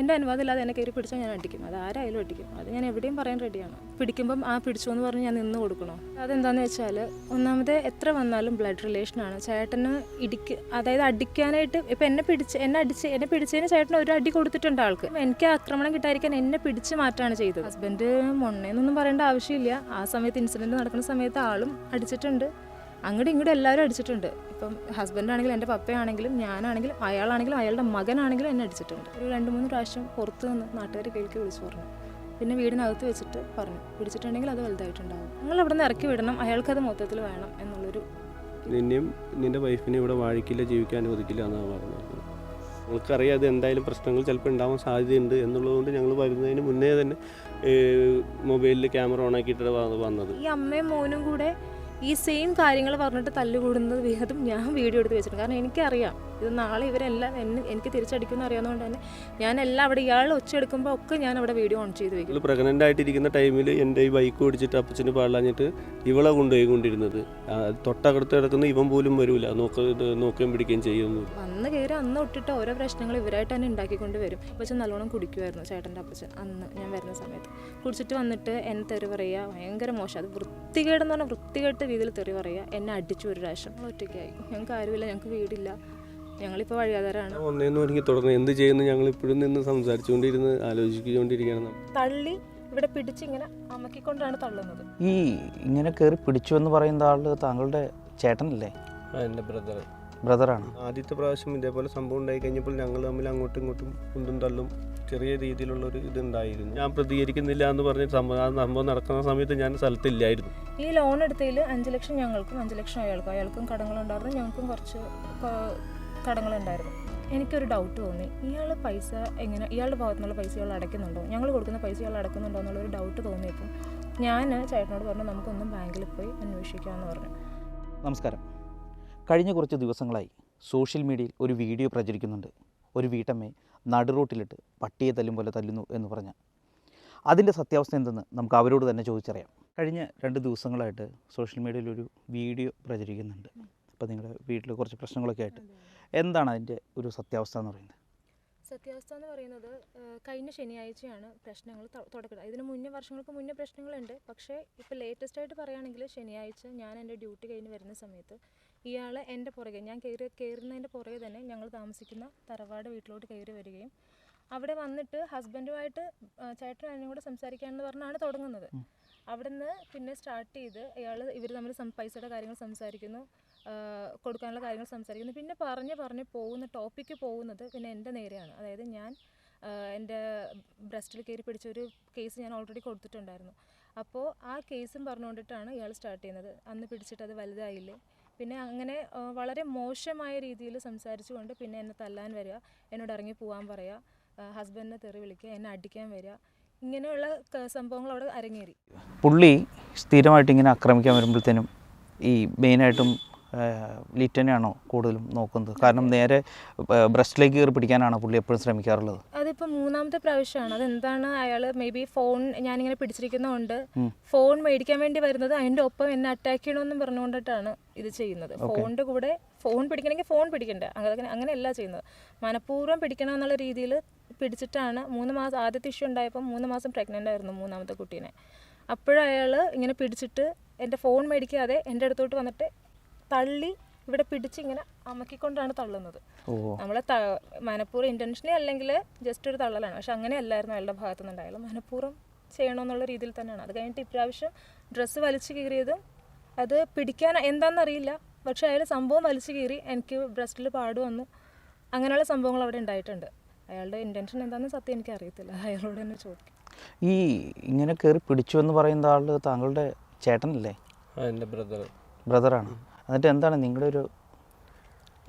എന്റെ അനുവാദം ഇല്ലാതെ എന്നെ കയറി പിടിച്ചാൽ ഞാൻ അടിക്കും അത് ആരായാലും അടിക്കും അത് ഞാൻ എവിടെയും പറയാൻ റെഡിയാണ് പിടിക്കുമ്പം ആ പിടിച്ചു എന്ന് പറഞ്ഞ് ഞാൻ നിന്ന് കൊടുക്കണോ? അതെന്താണെന്ന് വെച്ചാൽ ഒന്നാമത് എത്ര വന്നാലും ബ്ലഡ് റിലേഷനാണ് ചേട്ടന് ഇടിക്ക് അതായത് അടിക്കാനായിട്ട് ഇപ്പം എന്നെ പിടിച്ച് എന്നെ അടിച്ച് എന്നെ പിടിച്ചതിന് ചേട്ടന് ഒരു അടി കൊടുത്തിട്ടുണ്ട് ആൾക്ക്. എനിക്ക് ആക്രമണം കിട്ടാതിരിക്കാൻ എന്നെ പിടിച്ച് മാറ്റാണ് ചെയ്തത്. ഹസ്ബൻഡ് മൊണ്ണേന്നൊന്നും പറയേണ്ട ആവശ്യമില്ല. ആ സമയത്ത് ഇൻസിഡന്റ് നടക്കുന്ന സമയത്ത് ആളും അടിച്ചിട്ടുണ്ട്. അങ്ങോട്ടും ഇങ്ങോട്ടും എല്ലാവരും അടിച്ചിട്ടുണ്ട്. ഇപ്പം ഹസ്ബൻഡാണെങ്കിലും എന്റെ പപ്പയാണെങ്കിലും ഞാനാണെങ്കിലും അയാളാണെങ്കിലും അയാളുടെ മകനാണെങ്കിലും എന്നെ അടിച്ചിട്ടുണ്ട്. ഒരു രണ്ട് മൂന്ന് പ്രാവശ്യം പുറത്ത് നിന്ന് നാട്ടുകാർ കേൾക്കി വിളിച്ചു പറഞ്ഞു. പിന്നെ വീടിനകത്ത് വെച്ചിട്ട് പറഞ്ഞു. പിടിച്ചിട്ടുണ്ടെങ്കിൽ അത് വലുതായിട്ടുണ്ടാകും നിങ്ങൾ അവിടെ നിന്ന് ഇറക്കി വിടണം. അയാൾക്കത് മൊത്തത്തിൽ വേണം എന്നുള്ളൊരു നിന്നെയും നിന്റെ വൈഫിനെ ഇവിടെ വാഴിക്കില്ല ജീവിക്കാൻ അനുവദിക്കില്ല എന്നാണ് പറഞ്ഞത്. ഞങ്ങൾക്കറിയാം അത് എന്തായാലും പ്രശ്നങ്ങൾ ചിലപ്പോൾ ഉണ്ടാവാൻ സാധ്യതയുണ്ട് എന്നുള്ളതുകൊണ്ട് ഞങ്ങൾ വരുന്നതിന് മുന്നേ തന്നെ മൊബൈലിൽ ക്യാമറ ഓൺ ആക്കിയിട്ടാണ് വന്നത്. ഈ അമ്മയും മോനും കൂടെ ഈ സെയിം കാര്യങ്ങൾ പറഞ്ഞിട്ട് തല്ലുകൂടുന്നത് വേഗം ഞാൻ വീഡിയോ എടുത്ത് വെച്ചിട്ടുണ്ട്. കാരണം എനിക്കറിയാം. ഇത് നാളെ ഇവരെല്ലാം എന്നെ എനിക്ക് തിരിച്ചടിക്കുമെന്ന് അറിയാവുന്നതുകൊണ്ട് തന്നെ ഞാനെല്ലാം അവിടെ ഇയാൾ ഒച്ചെടുക്കുമ്പോൾ ഒക്കെ ഞാൻ അവിടെ വീഡിയോ ഓൺ ചെയ്ത് വെക്കും. പ്രഗ്നന്റ് ആയിട്ടിരിക്കുന്ന ടൈമിൽ എന്റെ ഈ ബൈക്ക് ഓടിച്ചിട്ട് അപ്പച്ചന് പാടില്ലാഞ്ഞിട്ട് ഇവളെ കൊണ്ടുപോയി കൊണ്ടിരുന്നത് തൊട്ടകടുത്ത് കിടക്കുന്ന ഇവൻ പോലും വരൂല. നോക്ക നോക്കുകയും പിടിക്കുകയും ചെയ്യുന്നു. അന്ന് കയറി അന്ന് ഒട്ടിട്ട് ഓരോ പ്രശ്നങ്ങൾ ഇവരായിട്ട് തന്നെ ഉണ്ടാക്കിക്കൊണ്ട് വരും. അപ്പച്ചൻ നല്ലോണം കുടിക്കുമായിരുന്നു ചേട്ടന്റെ അപ്പച്ചൻ അന്ന് ഞാൻ വരുന്ന സമയത്ത്. കുടിച്ചിട്ട് വന്നിട്ട് എന്നെ തെറി പറയുക ഭയങ്കര മോശം. അത് വൃത്തികേടെന്ന് പറഞ്ഞാൽ വൃത്തികെട്ട രീതിയിൽ തെറി പറയുക എന്നെ അടിച്ചു ഒരു പ്രാവശ്യം. ഒറ്റയ്ക്കായി. ഞങ്ങൾക്ക് ആരുമില്ല ഞങ്ങൾക്ക് വീടില്ല. ഞങ്ങളിപ്പോൾ വഴിയാധാരമാണ് ഒന്നേന്ന് എനിക്ക് തുടർന്ന് എന്ത് ചെയ്യുന്നു ഞങ്ങൾ ഇപ്പോഴും നിന്ന് സംസാരിച്ചുകൊണ്ടിരുന്ന് ആലോചിച്ചുകൊണ്ടിരിക്കുകയാണ്. തള്ളി ഇവിടെ പിടിച്ച് ഇങ്ങനെ അമക്കിക്കൊണ്ടാണ് തള്ളുന്നത്. ഈ ഇങ്ങനെ കയറി പിടിച്ചു എന്ന് പറയുന്ന ആൾ താങ്കളുടെ ചേട്ടനല്ലേ? എന്റെ ബ്രദർ ബ്രദറാണ്. ആദ്യത്തെ പ്രാവശ്യം ഇതേപോലെ സംഭവം ഉണ്ടായി കഴിഞ്ഞപ്പോൾ ഞങ്ങൾ തമ്മിൽ അങ്ങോട്ടും ഇങ്ങോട്ടും കുണ്ടും തള്ളും ചെറിയ രീതിയിലുള്ള ഒരു ഇതുണ്ടായിരുന്നു. ഞാൻ പ്രതികരിക്കുന്നില്ല എന്ന് പറഞ്ഞ് സംഭവം നടക്കുന്ന സമയത്ത് ഞാൻ സ്ഥലത്തില്ലായിരുന്നു. ഈ ലോൺ എടുത്തതിൽ അഞ്ച് ലക്ഷം ഞങ്ങൾക്കും അഞ്ച് ലക്ഷം അയാൾക്കും. അയാൾക്കും കടങ്ങളുണ്ടായിരുന്നു ഞങ്ങൾക്കും കുറച്ച് കടങ്ങളുണ്ടായിരുന്നു. എനിക്കൊരു ഡൗട്ട് തോന്നി. ഇയാൾ പൈസ എങ്ങനെ ഇയാളുടെ ഭാഗത്തു നിന്നുള്ള പൈസ ഇയാൾ അടയ്ക്കുന്നുണ്ടോ? ഞങ്ങൾ കൊടുക്കുന്ന പൈസ ഇയാൾ അടയ്ക്കുന്നുണ്ടോ എന്നുള്ളൊരു ഡൗട്ട് തോന്നിയപ്പോൾ ഞാൻ ചേട്ടനോട് പറഞ്ഞു നമുക്കൊന്നും ബാങ്കിൽ പോയി അന്വേഷിക്കാമെന്ന് പറഞ്ഞു. നമസ്കാരം. കഴിഞ്ഞ കുറച്ച് ദിവസങ്ങളായി സോഷ്യൽ മീഡിയയിൽ ഒരു വീഡിയോ പ്രചരിക്കുന്നുണ്ട്. ഒരു വീട്ടമ്മയെ നടുറോട്ടിലിട്ട് പട്ടിയെ തല്ലും പോലെ തല്ലുന്നു എന്ന് പറഞ്ഞ. അതിന്റെ സത്യാവസ്ഥ എന്തെന്ന് നമുക്ക് അവരോട് തന്നെ ചോദിച്ചറിയാം. കഴിഞ്ഞ രണ്ട് ദിവസങ്ങളായിട്ട് സോഷ്യൽ മീഡിയയിൽ ഒരു വീഡിയോ പ്രചരിക്കുന്നുണ്ട്. അപ്പോൾ നിങ്ങളുടെ വീട്ടിൽ കുറച്ച് പ്രശ്നങ്ങളൊക്കെ ആയിട്ട് എന്താണ് അതിന്റെ ഒരു സത്യാവസ്ഥ എന്ന് പറയുന്നത്? സത്യാവസ്ഥ എന്ന് പറയുന്നത് കഴിഞ്ഞ ശനിയാഴ്ചയാണ് പ്രശ്നങ്ങൾ തുടക്കുന്നത് ഇതിന് മുന്നേ വർഷങ്ങൾക്ക് മുന്നേ പ്രശ്നങ്ങളുണ്ട്. പക്ഷേ ഇപ്പോൾ ലേറ്റസ്റ്റ് ആയിട്ട് പറയുകയാണെങ്കിൽ ശനിയാഴ്ച ഞാൻ എന്റെ ഡ്യൂട്ടി കഴിഞ്ഞ് വരുന്ന സമയത്ത് ഇയാൾ എന്റെ പുറകെ ഞാൻ കയറി കയറുന്നതിന്റെ പുറകെ തന്നെ ഞങ്ങൾ താമസിക്കുന്ന തറവാട് വീട്ടിലോട്ട് കയറി വരികയും അവിടെ വന്നിട്ട് ഹസ്ബൻഡുമായിട്ട് ചേട്ടനും അതിനും കൂടെ സംസാരിക്കാമെന്ന് പറഞ്ഞാണ് തുടങ്ങുന്നത്. അവിടെ നിന്ന് പിന്നെ സ്റ്റാർട്ട് ചെയ്ത് ഇയാൾ ഇവർ തമ്മിൽ സം പൈസയുടെ കാര്യങ്ങൾ സംസാരിക്കുന്നു. കൊടുക്കാനുള്ള കാര്യങ്ങൾ സംസാരിക്കുന്നു. പിന്നെ പറഞ്ഞ് പറഞ്ഞ് പോകുന്ന ടോപ്പിക്ക് പോകുന്നത് പിന്നെ എന്റെ നേരെയാണ്. അതായത് ഞാൻ എന്റെ ബ്രസ്റ്റിൽ കയറി പിടിച്ചൊരു കേസ് ഞാൻ ഓൾറെഡി കൊടുത്തിട്ടുണ്ടായിരുന്നു. അപ്പോൾ ആ കേസും പറഞ്ഞുകൊണ്ടിട്ടാണ് ഇയാൾ സ്റ്റാർട്ട് ചെയ്യുന്നത്. അന്ന് പിടിച്ചിട്ട് അത് വലുതായില്ലേ? പിന്നെ അങ്ങനെ വളരെ മോശമായ രീതിയിൽ സംസാരിച്ചുകൊണ്ട് പിന്നെ എന്നെ തല്ലാൻ വരിക എന്നോട് ഇറങ്ങി പോകാൻ പറയുക ഹസ്ബൻഡിനെ തെറി വിളിക്കുക എന്നെ അടിക്കാൻ വരിക ഇങ്ങനെയുള്ള സംഭവങ്ങൾ അവിടെ അരങ്ങേറി. പുള്ളി സ്ഥിരമായിട്ട് ഇങ്ങനെ ആക്രമിക്കാൻ വരുമ്പോഴത്തേനും ഈ മെയിനായിട്ടും ലിറ്റനെയാണോ കൂടുതലും നോക്കുന്നത്? കാരണം നേരെ ബ്രസ്റ്റിലേക്ക് കയറി പിടിക്കാനാണ് പുള്ളി എപ്പോഴും ശ്രമിക്കാറുള്ളത്. അതിപ്പോൾ മൂന്നാമത്തെ പ്രാവശ്യമാണ്. അതെന്താണ് അയാൾ മേ ബി ഫോൺ ഞാനിങ്ങനെ പിടിച്ചിരിക്കുന്നതുകൊണ്ട് ഫോൺ മേടിക്കാൻ വേണ്ടി വരുന്നത് അതിന്റെ ഒപ്പം എന്നെ അറ്റാക്ക് ചെയ്യണമെന്നും പറഞ്ഞുകൊണ്ടിട്ടാണ് ഇത് ചെയ്യുന്നത്. ഫോണിന്റെ കൂടെ ഫോൺ പിടിക്കണമെങ്കിൽ ഫോൺ പിടിക്കണ്ടേ? അങ്ങനെ അങ്ങനെയല്ല ചെയ്യുന്നത്. മനഃപൂർവം പിടിക്കണം എന്നുള്ള രീതിയിൽ പിടിച്ചിട്ടാണ് മൂന്ന് മാസം ആദ്യത്തെ ഇഷ്യൂ ഉണ്ടായപ്പോൾ മൂന്ന് മാസം പ്രഗ്നന്റ് ആയിരുന്നു മൂന്നാമത്തെ കുട്ടീനെ. അപ്പോഴയാൾ ഇങ്ങനെ പിടിച്ചിട്ട് എന്റെ ഫോൺ മേടിക്കാതെ എന്റെ അടുത്തോട്ട് വന്നിട്ട് തള്ളി ഇവിടെ പിടിച്ച് ഇങ്ങനെ അമക്കിക്കൊണ്ടാണ് തള്ളുന്നത്. ഓ. നമ്മളെ മനഃപൂർവം ഇന്റൻഷനലി അല്ലെങ്കിൽ ജസ്റ്റ് ഒരു തള്ളലാണ്. പക്ഷെ അങ്ങനെയല്ലായിരുന്നു അയാളുടെ ഭാഗത്തു നിന്നുണ്ടായാലും മനഃപൂർവം ചെയ്യണമെന്നുള്ള രീതിയിൽ തന്നെയാണ്. അത് കഴിഞ്ഞിട്ട് ഇപ്രാവശ്യം ഡ്രസ്സ് വലിച്ചു കീറിയതും അത് പിടിക്കാൻ എന്താണെന്നറിയില്ല പക്ഷെ അയാൾ സംഭവം വലിച്ചു കീറി എനിക്ക് ബ്രസ്റ്റിൽ പാട് വന്നു. അങ്ങനെയുള്ള സംഭവങ്ങൾ അവിടെ ഉണ്ടായിട്ടുണ്ട്. അയാളുടെ ഇന്റൻഷൻ എന്താണെന്ന് സത്യം എനിക്ക് അറിയത്തില്ല. അയാളോട് തന്നെ ചോദിക്കും. ഈ ഇങ്ങനെ കയറി പിടിച്ചു എന്ന് പറയുന്ന ആൾ താങ്കളുടെ ചേട്ടനല്ലേ? എന്റെ ബ്രദർ ബ്രദറാണ് എന്നിട്ട് എന്താണ് നിങ്ങളുടെ ഒരു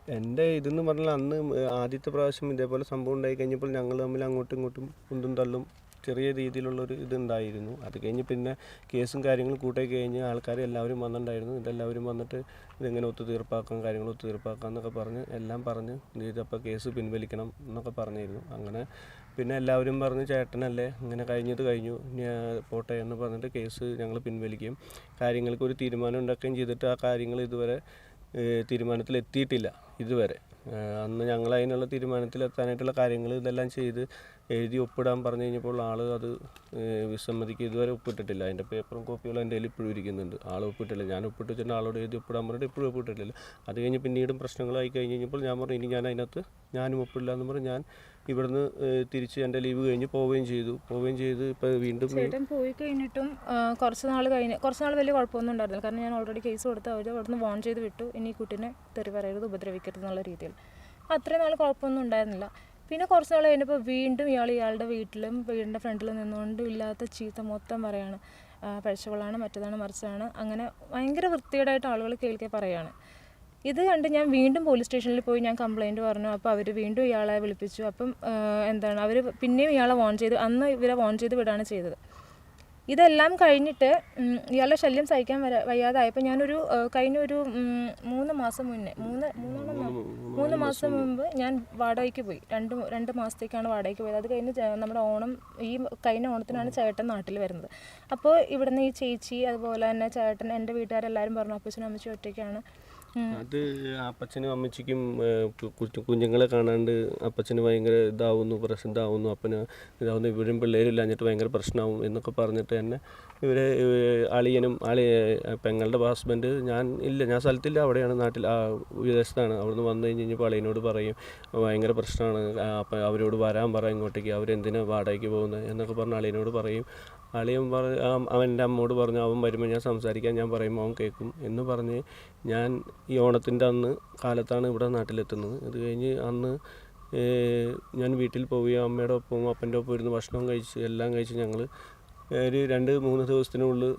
എന്റെ ഇതെന്ന് പറഞ്ഞാൽ അന്ന് ആദ്യത്തെ പ്രാവശ്യം ഇതേപോലെ സംഭവം ഉണ്ടായി കഴിഞ്ഞപ്പോൾ ഞങ്ങൾ തമ്മിൽ അങ്ങോട്ടും ഇങ്ങോട്ടും കുന്തും തള്ളും ചെറിയ രീതിയിലുള്ളൊരു ഇതുണ്ടായിരുന്നു അത് കഴിഞ്ഞ് പിന്നെ കേസും കാര്യങ്ങളും കൂട്ടി കഴിഞ്ഞ് ആൾക്കാർ എല്ലാവരും വന്നിട്ടുണ്ടായിരുന്നു. ഇതെല്ലാവരും വന്നിട്ട് ഇതെങ്ങനെ ഒത്തുതീർപ്പാക്കാം കാര്യങ്ങൾ ഒത്തുതീർപ്പാക്കാം എന്നൊക്കെ പറഞ്ഞ് എല്ലാം പറഞ്ഞ് ഇതപ്പോൾ കേസ് പിൻവലിക്കണം എന്നൊക്കെ പറഞ്ഞിരുന്നു. അങ്ങനെ പിന്നെ എല്ലാവരും പറഞ്ഞു ചേട്ടനല്ലേ ഇങ്ങനെ കഴിഞ്ഞത് കഴിഞ്ഞു. പോട്ടെ എന്ന് പറഞ്ഞിട്ട് കേസ് ഞങ്ങൾ പിൻവലിക്കുകയും കാര്യങ്ങൾക്ക് ഒരു തീരുമാനം ഉണ്ടാക്കുകയും ചെയ്തിട്ട് ആ കാര്യങ്ങൾ ഇതുവരെ തീരുമാനത്തിലെത്തിയിട്ടില്ല ഇതുവരെ. അന്ന് ഞങ്ങൾ അതിനുള്ള തീരുമാനത്തിലെത്താനായിട്ടുള്ള കാര്യങ്ങൾ ഇതെല്ലാം ചെയ്ത് എഴുതി ഒപ്പിടാൻ പറഞ്ഞു കഴിഞ്ഞപ്പോൾ ആൾ അത് വിസമ്മതിക്ക് ഇതുവരെ ഒപ്പിട്ടിട്ടില്ല. അതിന്റെ പേപ്പറും കോപ്പികളും എന്റെ കയ്യിൽ ഇപ്പോഴും ഇരിക്കുന്നുണ്ട്. ആൾ ഒപ്പിട്ടില്ല. ഞാൻ ഒപ്പിട്ട് വെച്ചിട്ട് ആളോട് എഴുതി ഒപ്പിടാൻ പറഞ്ഞിട്ട് ഇപ്പോഴും ഒപ്പിട്ടിട്ടില്ല. അത് കഴിഞ്ഞ് പിന്നീടും പ്രശ്നങ്ങളായി കഴിഞ്ഞ് കഴിഞ്ഞപ്പോൾ ഞാൻ പറഞ്ഞു ഇനി ഞാൻ അതിനകത്ത് ഞാനും ഒപ്പിടില്ല എന്ന് പറഞ്ഞ് ഞാൻ ഇവിടുന്ന് തിരിച്ച് എന്റെ ലീവ് കഴിഞ്ഞ് പോവുകയും ചെയ്തു. പോവുകയും ചെയ്ത് ഇപ്പോൾ വീണ്ടും ചേട്ടൻ പോയി കഴിഞ്ഞിട്ടും കുറച്ച് നാൾ കഴിഞ്ഞ് കുറച്ച് നാൾ വലിയ കുഴപ്പമൊന്നും ഉണ്ടായിരുന്നില്ല. കാരണം ഞാൻ ഓൾറെഡി കേസ് കൊടുത്ത് അവർ അവിടുന്ന് വോൺ ചെയ്ത് വിട്ടു. ഇനി ഈ കുട്ടീനെ തെറി പറയരുത് ഉപദ്രവിക്കരുത് എന്നുള്ള രീതിയിൽ. അത്രയും നാൾ കുഴപ്പമൊന്നും ഉണ്ടായിരുന്നില്ല. പിന്നെ കുറച്ച് നാൾ കഴിഞ്ഞപ്പോൾ വീണ്ടും ഇയാൾ ഇയാളുടെ വീട്ടിലും വീടിന്റെ ഫ്രണ്ടിലും നിന്നുകൊണ്ട് ഇല്ലാത്ത ചീത്ത മൊത്തം പറയാണ്. പഴച്ചവളാണ് മറ്റേതാണ് മറിച്ചതാണ്. അങ്ങനെ ഭയങ്കര വൃത്തികേടായിട്ട് ആളുകൾ കേൾക്കെ പറയാണ്. ഇത് കണ്ട് ഞാൻ വീണ്ടും പോലീസ് സ്റ്റേഷനിൽ പോയി ഞാൻ കംപ്ലയിന്റ് പറഞ്ഞു. അപ്പോൾ അവർ വീണ്ടും ഇയാളെ വിളിപ്പിച്ചു. അപ്പം എന്താണ് അവർ പിന്നെയും ഇയാളെ വോൺ ചെയ്ത്. അന്ന് ഇവരെ വോൺ ചെയ്ത് വിടുകയാണ് ചെയ്തത്. ഇതെല്ലാം കഴിഞ്ഞിട്ട് ഇയാളെ ഇയാളുടെ ശല്യം സഹിക്കാൻ വരാ വയ്യാതായപ്പോൾ ഞാനൊരു കഴിഞ്ഞ ഒരു മൂന്ന് മാസം മുന്നേ മൂന്ന് മൂന്നോളം മൂന്ന് മാസം മുമ്പ് ഞാൻ വാടകയ്ക്ക് പോയി. രണ്ട് രണ്ട് മാസത്തേക്കാണ് വാടകയ്ക്ക് പോയത്. അത് കഴിഞ്ഞ് നമ്മുടെ ഓണം ഈ കഴിഞ്ഞ ഓണത്തിനാണ് ചേട്ടൻ നാട്ടിൽ വരുന്നത്. അപ്പോൾ ഇവിടുന്ന് ഈ ചേച്ചി അതുപോലെ തന്നെ ചേട്ടൻ എന്റെ വീട്ടുകാരെല്ലാവരും പറഞ്ഞു അപ്പച്ചനും അമ്മച്ചും ഒറ്റയ്ക്കാണ്. അത് അപ്പച്ചനും അമ്മച്ചിക്കും കുഞ്ഞുങ്ങളെ കാണാണ്ട് അപ്പച്ചന് ഭയങ്കര ഇതാവുന്നു പ്രശ്നം ഇതാവുന്നു അപ്പന് ഇതാവുന്നു ഇവരും പിള്ളേരില്ലാഞ്ഞിട്ട് ഭയങ്കര പ്രശ്നമാവും എന്നൊക്കെ പറഞ്ഞിട്ട് തന്നെ ഏഹ്, അളിയനും അളി പെങ്ങളുടെ ഹസ്ബൻഡ് ഞാൻ ഇല്ല ഞാൻ സ്ഥലത്തില്ല അവിടെയാണ് നാട്ടിൽ വിദേശത്താണ്. അവിടുന്ന് വന്നു കഴിഞ്ഞ് കഴിഞ്ഞപ്പോൾ അളിയനോട് പറയും ഭയങ്കര പ്രശ്നമാണ് അപ്പം അവരോട് വരാൻ പറ ഇങ്ങോട്ടേക്ക് അവരെന്തിനാണ് വാടകയ്ക്ക് പോകുന്നത് എന്നൊക്കെ പറഞ്ഞ് അളിയനോട് പറയും. അളിയൻ പറഞ്ഞ് അവൻ എന്റെ അമ്മോട് പറഞ്ഞു അവൻ വരുമ്പോൾ ഞാൻ സംസാരിക്കാൻ ഞാൻ പറയുമ്പോൾ അവൻ കേൾക്കും എന്ന് പറഞ്ഞ് ഞാൻ ഈ ഓണത്തിന്റെ അന്ന് കാലത്താണ് ഇവിടെ നാട്ടിലെത്തുന്നത്. അത് കഴിഞ്ഞ് അന്ന് ഞാൻ വീട്ടിൽ പോയി അമ്മയുടെ ഒപ്പം അപ്പന്റെ ഒപ്പം ഇരുന്ന് ഭക്ഷണം കഴിച്ച് എല്ലാം കഴിച്ച് ഞങ്ങൾ ഒരു രണ്ട് മൂന്ന് ദിവസത്തിനുള്ളിൽ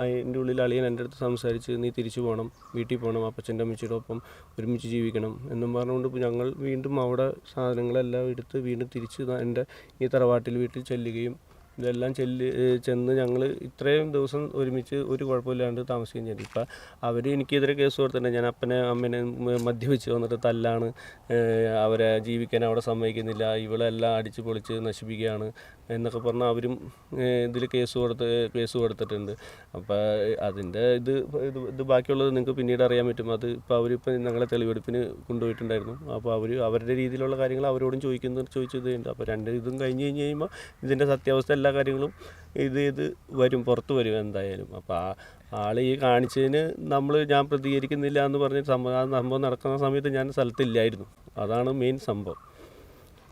അതിന്റെ ഉള്ളിൽ അളിയൻ എന്റെ അടുത്ത് സംസാരിച്ച് നീ തിരിച്ചു പോകണം വീട്ടിൽ പോകണം അപ്പച്ചന്റെ അമ്മച്ചിയുടെ ഒപ്പം ഒരുമിച്ച് ജീവിക്കണം എന്നും പറഞ്ഞുകൊണ്ട് ഞങ്ങൾ വീണ്ടും അവിടെ സാധനങ്ങളെല്ലാം എടുത്ത് വീണ്ടും തിരിച്ച് എന്റെ ഈ തറവാട്ടിൽ വീട്ടിൽ ചെല്ലുകയും ഇതെല്ലാം ചെല്ല് ചെന്ന് ഞങ്ങൾ ഇത്രയും ദിവസം ഒരുമിച്ച് ഒരു കുഴപ്പമില്ലാണ്ട് താമസിക്കുകയും ചെയ്തു. ഇപ്പം അവർ എനിക്കെതിരെ കേസ് കൊടുത്തിട്ടുണ്ട്. ഞാൻ അപ്പനെ അമ്മനെ മദ്യപിച്ച് വന്നിട്ട് തല്ലാണ്. അവരെ ജീവിക്കാൻ അവിടെ സമ്മതിക്കുന്നില്ല. ഇവളെല്ലാം അടിച്ച് പൊളിച്ച് നശിപ്പിക്കുകയാണ് എന്നൊക്കെ പറഞ്ഞാൽ അവരും ഇതിൽ കേസ് കൊടുത്ത് കേസ് കൊടുത്തിട്ടുണ്ട്. അപ്പോൾ അതിന്റെ ഇത് ഇത് ഇത് ബാക്കിയുള്ളത് നിങ്ങൾക്ക് പിന്നീട് അറിയാൻ പറ്റും. അത് ഇപ്പോൾ അവരിപ്പോൾ ഞങ്ങളെ തെളിവെടുപ്പിന് കൊണ്ടുപോയിട്ടുണ്ടായിരുന്നു. അപ്പോൾ അവർ അവരുടെ രീതിയിലുള്ള കാര്യങ്ങൾ അവരോടും ചോദിക്കുന്ന ചോദിച്ചതുണ്ട് അപ്പോൾ രണ്ട് ഇതും കഴിഞ്ഞ് കഴിഞ്ഞ് കഴിയുമ്പോൾ ഇതിന്റെ സത്യാവസ്ഥ എല്ലാ കാര്യങ്ങളും ഇത് ഇത് വരും പുറത്ത് വരും എന്തായാലും. അപ്പോൾ ആ ആൾ ഈ കാണിച്ചതിന് നമ്മൾ ഞാൻ പ്രതികരിക്കുന്നില്ല എന്ന് പറഞ്ഞ് സംഭവം സംഭവം നടക്കുന്ന സമയത്ത് ഞാൻ സ്ഥലത്തില്ലായിരുന്നു. അതാണ് മെയിൻ സംഭവം.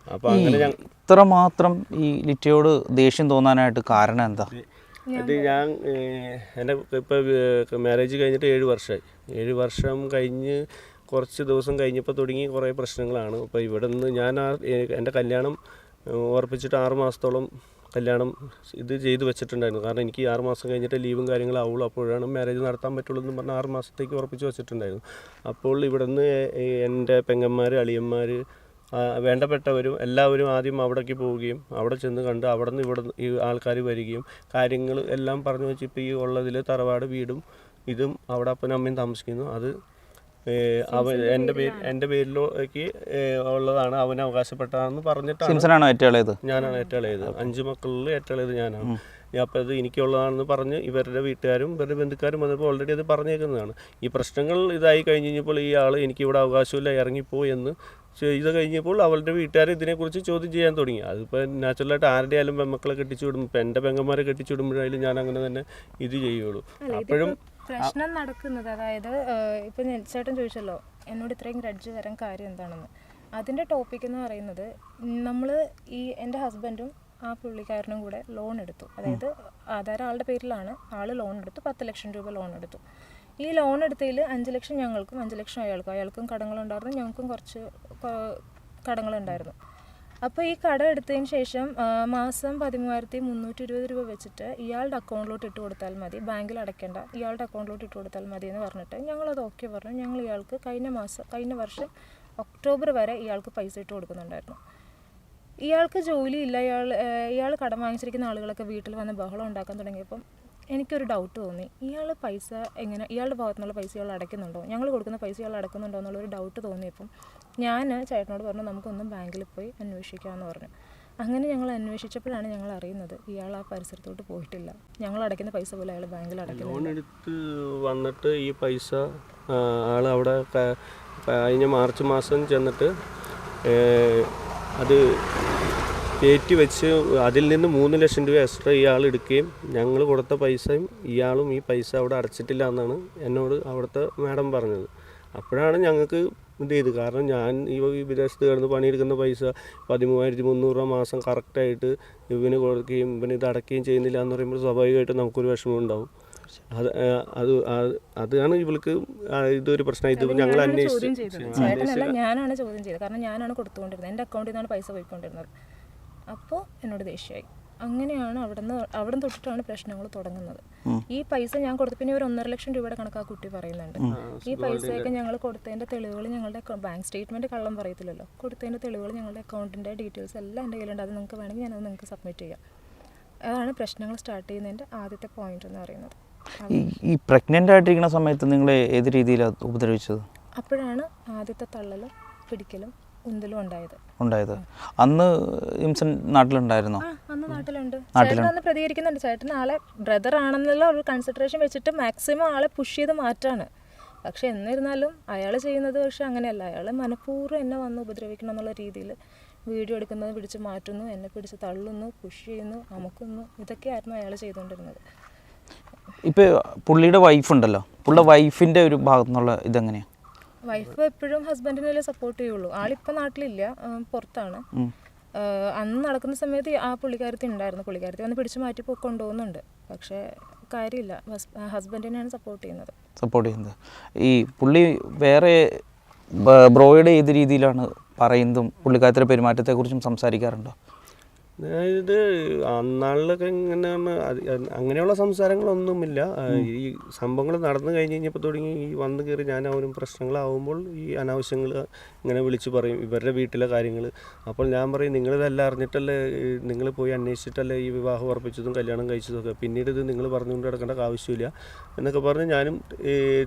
അപ്പോൾ അങ്ങനെ ഞാൻ ഇത്രമാത്രം ഈ ലിറ്റയോട് ദേഷ്യം തോന്നാനായിട്ട് കാരണം എന്താ? ഇത് ഞാൻ എന്റെ ഇപ്പോൾ മാരേജ് കഴിഞ്ഞിട്ട് ഏഴ് വർഷമായി ഏഴ് വർഷം കഴിഞ്ഞ് കുറച്ച് ദിവസം കഴിഞ്ഞപ്പോൾ തുടങ്ങി കുറേ പ്രശ്നങ്ങളാണ്. അപ്പോൾ ഇവിടെ നിന്ന് ഞാൻ ആ എന്റെ കല്യാണം ഉറപ്പിച്ചിട്ട് ആറ് മാസത്തോളം കല്യാണം ഇത് ചെയ്ത് വെച്ചിട്ടുണ്ടായിരുന്നു. കാരണം എനിക്ക് ആറ് മാസം കഴിഞ്ഞിട്ട് ലീവും കാര്യങ്ങളും ആവുള്ളൂ. അപ്പോഴാണ് മാരേജ് നടത്താൻ പറ്റുള്ളൂ എന്ന് പറഞ്ഞ് ആറ് മാസത്തേക്ക് ഉറപ്പിച്ച് വെച്ചിട്ടുണ്ടായിരുന്നു. അപ്പോൾ ഇവിടെ നിന്ന് എന്റെ പെങ്ങന്മാർ അളിയന്മാർ വേണ്ടപ്പെട്ടവരും എല്ലാവരും ആദ്യം അവിടേക്ക് പോവുകയും അവിടെ ചെന്ന് കണ്ട് അവിടെ നിന്ന് ഇവിടെ ഈ ആൾക്കാർ വരികയും കാര്യങ്ങൾ എല്ലാം പറഞ്ഞു വെച്ച് ഇപ്പോൾ ഈ ഉള്ളതിൽ തറവാട് വീടും ഇതും അവിടെ അപ്പനും അമ്മയും താമസിക്കുന്നു. അത് അവൻ എന്റെ പേര് എന്റെ പേരിലേക്ക് ഉള്ളതാണ് അവൻ അവകാശപ്പെട്ടതാണെന്ന് പറഞ്ഞിട്ടാണ് സിംസനാണോ ഏറ്റവും ഇളയത്? ഞാനാണ് ഏറ്റവും ഇളയത്. അഞ്ച് മക്കളിൽ ഏറ്റവും ഇളയത് ഞാനാണ്. അപ്പോൾ അത് എനിക്കുള്ളതാണെന്ന് പറഞ്ഞ് ഇവരുടെ വീട്ടുകാരും ഇവരുടെ ബന്ധുക്കാരും വന്നപ്പോൾ ഓൾറെഡി അത് പറഞ്ഞേക്കുന്നതാണ്. ഈ പ്രശ്നങ്ങൾ ഇതായി കഴിഞ്ഞ് കഴിഞ്ഞപ്പോൾ ഈ ആൾ എനിക്കിവിടെ അവകാശമില്ല ഇറങ്ങിപ്പോ എന്ന് ചെയ്ത് കഴിഞ്ഞപ്പോൾ അവളുടെ വീട്ടുകാർ ഇതിനെക്കുറിച്ച് ചോദ്യം ചെയ്യാൻ തുടങ്ങി. അതിപ്പോൾ നാച്ചുറലായിട്ട് ആരുടെ ആയാലും പെൺമക്കളെ കെട്ടിച്ചു വിടും. ഇപ്പം എന്റെ പെങ്ങന്മാരെ കെട്ടിച്ചു വിടുമ്പോഴായാലും ഞാൻ അങ്ങനെ തന്നെ ഇത് ചെയ്യുള്ളൂ. അപ്പോഴും പ്രശ്നം നടക്കുന്നത് അതായത് ഇപ്പൊ ചേട്ടൻ ചോദിച്ചല്ലോ എന്നോട് ഇത്രയും ഗ്രഡ്ജ് വരാൻ കാര്യം എന്താണെന്ന്. അതിന്റെ ടോപ്പിക് എന്ന് പറയുന്നത് നമ്മൾ ഈ എന്റെ ഹസ്ബൻഡും ആ പുള്ളിക്കാരനും കൂടെ ലോൺ എടുത്തു. അതായത് ആധാരം ആളുടെ പേരിലാണ് ആൾ ലോൺ എടുത്തു പത്ത് ലക്ഷം രൂപ ലോൺ എടുത്തു. ഈ ലോൺ എടുത്തതിൽ അഞ്ച് ലക്ഷം ഞങ്ങൾക്കും അഞ്ച് ലക്ഷം അയാൾക്കും. അയാൾക്കും കടങ്ങളുണ്ടായിരുന്നു ഞങ്ങൾക്കും കുറച്ച് കടങ്ങളുണ്ടായിരുന്നു. അപ്പോൾ ഈ കട എടുത്തതിന് ശേഷം മാസം പതിമൂവായിരത്തി മുന്നൂറ്റി ഇരുപത് രൂപ വെച്ചിട്ട് ഇയാളുടെ അക്കൗണ്ടിലോട്ട് ഇട്ട് കൊടുത്താൽ മതി. ബാങ്കിൽ അടയ്ക്കേണ്ട. ഇയാളുടെ അക്കൗണ്ടിലോട്ട് ഇട്ട് കൊടുത്താൽ മതി എന്ന് പറഞ്ഞിട്ട് ഞങ്ങളത് ഓക്കെ പറഞ്ഞു. ഞങ്ങൾ ഇയാൾക്ക് കഴിഞ്ഞ മാസം കഴിഞ്ഞ വർഷം ഒക്ടോബർ വരെ ഇയാൾക്ക് പൈസ ഇട്ട് കൊടുക്കുന്നുണ്ടായിരുന്നു. ഇയാൾക്ക് ജോലിയില്ല ഇയാൾ ഇയാൾ കടം വാങ്ങിച്ചിരിക്കുന്ന ആളുകളൊക്കെ വീട്ടിൽ വന്ന് ബഹളം ഉണ്ടാക്കാൻ തുടങ്ങിയപ്പം എനിക്കൊരു ഡൗട്ട് തോന്നി. ഇയാൾ പൈസ എങ്ങനെ ഇയാളുടെ ഭാഗത്തു നിന്നുള്ള പൈസ ഇയാൾ അടയ്ക്കുന്നുണ്ടോ? ഞങ്ങൾ കൊടുക്കുന്ന പൈസ ഇയാൾ അടക്കുന്നുണ്ടോ എന്നുള്ളൊരു ഡൗട്ട് തോന്നിയപ്പം ഞാൻ ചേട്ടനോട് പറഞ്ഞു നമുക്കൊന്നും ബാങ്കിൽ പോയി അന്വേഷിക്കാമെന്ന് പറഞ്ഞു. അങ്ങനെ ഞങ്ങൾ അന്വേഷിച്ചപ്പോഴാണ് ഞങ്ങൾ അറിയുന്നത് ഇയാൾ ആ പരിസരത്തോട്ട് പോയിട്ടില്ല. ഞങ്ങൾ അടയ്ക്കുന്ന പൈസ പോലെ അയാൾ ബാങ്കിൽ അടയ്ക്കുന്നു ലോൺ എടുത്ത് വന്നിട്ട് ഈ പൈസ ആൾ അവിടെ കഴിഞ്ഞ മാർച്ച് മാസം ചെന്നിട്ട് അത് കയറ്റി വെച്ച് അതിൽ നിന്ന് മൂന്ന് ലക്ഷം രൂപ എക്സ്ട്രാ ഇയാൾ എടുക്കുകയും ഞങ്ങൾ കൊടുത്ത പൈസയും ഇയാളും ഈ പൈസ അവിടെ അടച്ചിട്ടില്ല എന്നാണ് എന്നോട് അവിടുത്തെ മാഡം പറഞ്ഞത്. അപ്പോഴാണ് ഞങ്ങൾക്ക് ഇത് ചെയ്ത്? കാരണം ഞാൻ ഈ വിദേശത്ത് കിടന്ന് പണിയെടുക്കുന്ന പൈസ പതിമൂവായിരത്തി മുന്നൂറ് രൂപ മാസം കറക്റ്റായിട്ട് ഇവന് കൊടുക്കുകയും ഇവന് ഇത് അടയ്ക്കുകയും ചെയ്യുന്നില്ല എന്ന് പറയുമ്പോൾ സ്വാഭാവികമായിട്ടും നമുക്കൊരു വിഷമം ഉണ്ടാവും. അത് അത് അതാണ് ഇവൾക്ക് ഇതൊരു പ്രശ്നം. ഇത് ഞങ്ങൾ അന്വേഷിച്ചു ഞാനാണ് ചോദ്യം ചെയ്തത്. കാരണം ഞാനാണ് കൊടുത്തുകൊണ്ടിരുന്നത്. എന്റെ അക്കൗണ്ടിൽ നിന്നാണ് പൈസ പോയിക്കൊണ്ടിരുന്നത്. അപ്പോൾ എന്നോട് ദേഷ്യമായി. അങ്ങനെയാണ് അവിടുന്ന് അവിടെ തൊട്ടിട്ടാണ് പ്രശ്നങ്ങൾ തുടങ്ങുന്നത്. ഈ പൈസ ഞാൻ കൊടുത്തു പിന്നെ ഒരു ഒന്നര ലക്ഷം രൂപയുടെ കണക്ക് ആ കുട്ടി പറയുന്നുണ്ട്. ഈ പൈസയൊക്കെ ഞങ്ങൾ കൊടുത്തതിന്റെ തെളിവുകൾ ഞങ്ങളുടെ ബാങ്ക് സ്റ്റേറ്റ്മെന്റ് കള്ളം പറയത്തില്ലല്ലോ. കൊടുത്തതിന്റെ തെളിവുകൾ ഞങ്ങളുടെ അക്കൗണ്ടിന്റെ ഡീറ്റെയിൽസ് എല്ലാം എന്റെ കയ്യിലുണ്ട്. അത് നിങ്ങൾക്ക് വേണമെങ്കിൽ ഞാനത് നിങ്ങൾക്ക് സബ്മിറ്റ് ചെയ്യാം. അതാണ് പ്രശ്നങ്ങൾ സ്റ്റാർട്ട് ചെയ്യുന്നതിന്റെ ആദ്യത്തെ പോയിന്റ് എന്ന് പറയുന്നത്. ഈ പ്രഗ്നന്റ് പ്രഗ്നന്റ് ആയിട്ടിരിക്കുന്ന സമയത്ത് നിങ്ങൾ ഏത് രീതിയിലാണ് ഉപദ്രവിച്ചത്? അപ്പോഴാണ് ആദ്യത്തെ തള്ളലും പിടിക്കലും ഉണ്ടായത്. ഉണ്ടായത്. അന്ന് ഇംസൻ നാട്ടിലുണ്ടായിരുന്നോ? നാട്ടിലുണ്ട്. അന്ന് പ്രതികരിക്കുന്നുണ്ട്. ചേട്ടൻ ആളെ ബ്രദർ ആണെന്നുള്ള ഒരു കൺസിഡറേഷൻ വെച്ചിട്ട് മാക്സിമം ആളെ പുഷ് ചെയ്ത് മാറ്റാണ്. പക്ഷെ എന്നിരുന്നാലും അയാൾ ചെയ്യുന്നത് പക്ഷെ അങ്ങനെയല്ല. അയാൾ മനഃപൂർവം എന്നെ വന്ന് ഉപദ്രവിക്കണം എന്നുള്ള രീതിയിൽ വീഡിയോ എടുക്കുന്നത് പിടിച്ച് മാറ്റുന്നു എന്നെ പിടിച്ച് തള്ളുന്നു പുഷ് ചെയ്യുന്നു അമുക്കുന്നു. ഇതൊക്കെയായിരുന്നു അയാൾ ചെയ്തുകൊണ്ടിരുന്നത്. ഇപ്പോൾ പുള്ളിയുടെ വൈഫ് ഉണ്ടല്ലോ. പുള്ളിയുടെ വൈഫിന്റെ ഒരു ഭാഗത്തുനിന്നുള്ള ഇതെങ്ങനെയാ? ഇതെങ്ങനെയാണ് വൈഫ് എപ്പോഴും ഹസ്ബൻഡിനെ സപ്പോർട്ട് ചെയ്യുള്ളൂ. ആളിപ്പോൾ നാട്ടിലില്ല പുറത്താണ്. അന്ന് നടക്കുന്ന സമയത്ത് ആ പുള്ളിക്കാരത്തി ഉണ്ടായിരുന്നു. പുള്ളിക്കാരത്തി വന്ന് പിടിച്ചു മാറ്റി കൊണ്ടുപോകുന്നുണ്ട്. പക്ഷേ കാര്യമില്ല. ഹസ്ബൻഡിനെയാണ് സപ്പോർട്ട് ചെയ്യുന്നത്. സപ്പോർട്ട് ചെയ്യുന്നത്. ഈ പുള്ളി വേറെ ബ്രോയുടെ ഏത് രീതിയിലാണ് പറയുന്നതും പുള്ളിക്കാരത്തിന്റെ പെരുമാറ്റത്തെക്കുറിച്ചും സംസാരിക്കാറുണ്ടോ? അതായത് അന്നാളിലൊക്കെ ഇങ്ങനെ അങ്ങനെയുള്ള സംസാരങ്ങളൊന്നുമില്ല. ഈ സംഭവങ്ങൾ നടന്നു കഴിഞ്ഞ് കഴിഞ്ഞപ്പോൾ തുടങ്ങി ഈ വന്നു കയറി ഞാൻ അവനും പ്രശ്നങ്ങളാവുമ്പോൾ ഈ അനാവശ്യങ്ങൾ ഇങ്ങനെ വിളിച്ചു പറയും ഇവരുടെ വീട്ടിലെ കാര്യങ്ങൾ. അപ്പോൾ ഞാൻ പറയും നിങ്ങളിതെല്ലാം അറിഞ്ഞിട്ടല്ലേ നിങ്ങൾ പോയി അന്വേഷിച്ചിട്ടല്ലേ ഈ വിവാഹം ഉറപ്പിച്ചതും കല്യാണം കഴിച്ചതൊക്കെ ഒക്കെ പിന്നീട് ഇത് നിങ്ങൾ പറഞ്ഞുകൊണ്ട് കിടക്കേണ്ട ആവശ്യമില്ല. എന്നൊക്കെ പറഞ്ഞ് ഞാനും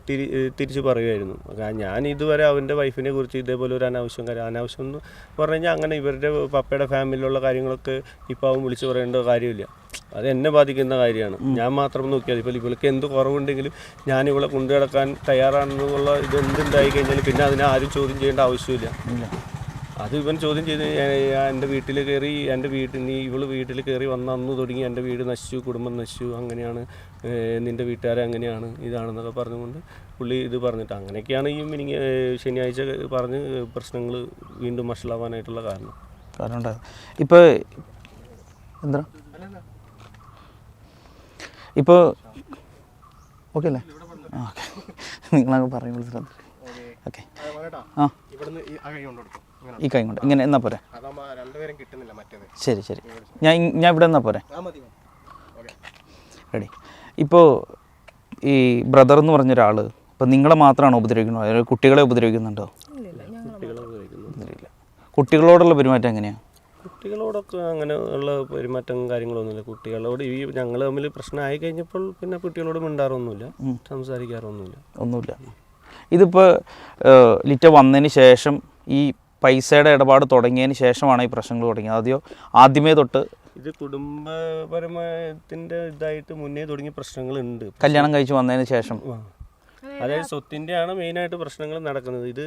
തിരി തിരിച്ച് പറയുമായിരുന്നു. ഞാൻ ഇതുവരെ അവന്റെ വൈഫിനെ കുറിച്ച് ഇതേപോലെ ഒരു അനാവശ്യം കാര്യം അനാവശ്യം എന്ന് പറഞ്ഞു കഴിഞ്ഞാൽ അങ്ങനെ ഇവരുടെ പപ്പയുടെ ഫാമിലിയിലുള്ള കാര്യങ്ങളൊക്കെ ഇപ്പോൾ അവൻ വിളിച്ച് പറയേണ്ട കാര്യമില്ല. അത് എന്നെ ബാധിക്കുന്ന കാര്യമാണ്. ഞാൻ മാത്രം നോക്കിയാൽ ഇപ്പോൾ ഇവൾക്ക് എന്ത് കുറവുണ്ടെങ്കിലും ഞാൻ ഇവളെ കൊണ്ടു കിടക്കാൻ തയ്യാറാണെന്നുള്ള ഇത് എന്തുണ്ടായി കഴിഞ്ഞാൽ പിന്നെ അതിനെ ആരും ചോദ്യം ചെയ്യേണ്ട ആവശ്യമില്ല. അത് ഇവൻ ചോദ്യം ചെയ്ത് എന്റെ വീട്ടിൽ കയറി എന്റെ വീട്ടിൽ നീ ഇവൾ വീട്ടിൽ കയറി വന്ന അന്ന് തുടങ്ങി എന്റെ വീട് നശിച്ചു കുടുംബം നശിച്ചു അങ്ങനെയാണ് നിന്റെ വീട്ടുകാരെ അങ്ങനെയാണ് ഇതാണെന്നൊക്കെ പറഞ്ഞുകൊണ്ട് പുള്ളി ഇത് പറഞ്ഞിട്ട് അങ്ങനെയൊക്കെയാണ് ഈ ശനിയാഴ്ച പറഞ്ഞ് പ്രശ്നങ്ങൾ വീണ്ടും വഷളാവാനായിട്ടുള്ള കാരണം. കാരണം ഇപ്പോൾ എന്താ? ഇപ്പോൾ ഓക്കെ അല്ലേ? ഓക്കെ. നിങ്ങളങ്ങ് പറയുമ്പോൾ ശ്രദ്ധ ഓക്കെ. ആ. ഈ കൈ കൊണ്ട്. ഇങ്ങനെ എന്നാ പോരെ? ശരി ശരി. ഞാൻ ഞാൻ ഇവിടെ എന്നാ പോരെ? റെഡി. ഇപ്പോൾ ഈ ബ്രദർ എന്ന് പറഞ്ഞൊരാൾ ഇപ്പോൾ നിങ്ങളെ മാത്രമാണോ ഉപദ്രവിക്കുന്നത്? കുട്ടികളെ ഉപദ്രവിക്കുന്നുണ്ടോ ഇല്ലില്ല ഞങ്ങൾ കുട്ടികളെ ഉപയോഗിക്കുന്നു ഉപദ്രവിക്കില്ല കുട്ടികളോടുള്ള പെരുമാറ്റം എങ്ങനെയാണ് കുട്ടികളോടൊക്കെ അങ്ങനെ ഉള്ള പെരുമാറ്റം കാര്യങ്ങളൊന്നുമില്ല. കുട്ടികളോട് ഈ ഞങ്ങൾ തമ്മിൽ പ്രശ്നമായി കഴിഞ്ഞപ്പോൾ പിന്നെ കുട്ടികളോട് മിണ്ടാറൊന്നുമില്ല. സംസാരിക്കാറൊന്നുമില്ല. ഒന്നുമില്ല. ഇതിപ്പോൾ ലിറ്റ വന്നതിന് ശേഷം ഈ പൈസയുടെ ഇടപാട് തുടങ്ങിയതിന് ശേഷമാണ് ഈ പ്രശ്നങ്ങൾ തുടങ്ങിയത്. ആദ്യം ആദ്യമേ തൊട്ട്? ഇത് കുടുംബപരമായതിന്റെ ഇതായിട്ട് മുന്നേ തുടങ്ങിയ പ്രശ്നങ്ങളുണ്ട്. കല്യാണം കഴിച്ച് വന്നതിന് ശേഷം. അതായത് സ്വത്തിന്റെയാണ് മെയിനായിട്ട് പ്രശ്നങ്ങൾ നടക്കുന്നത്. ഇത്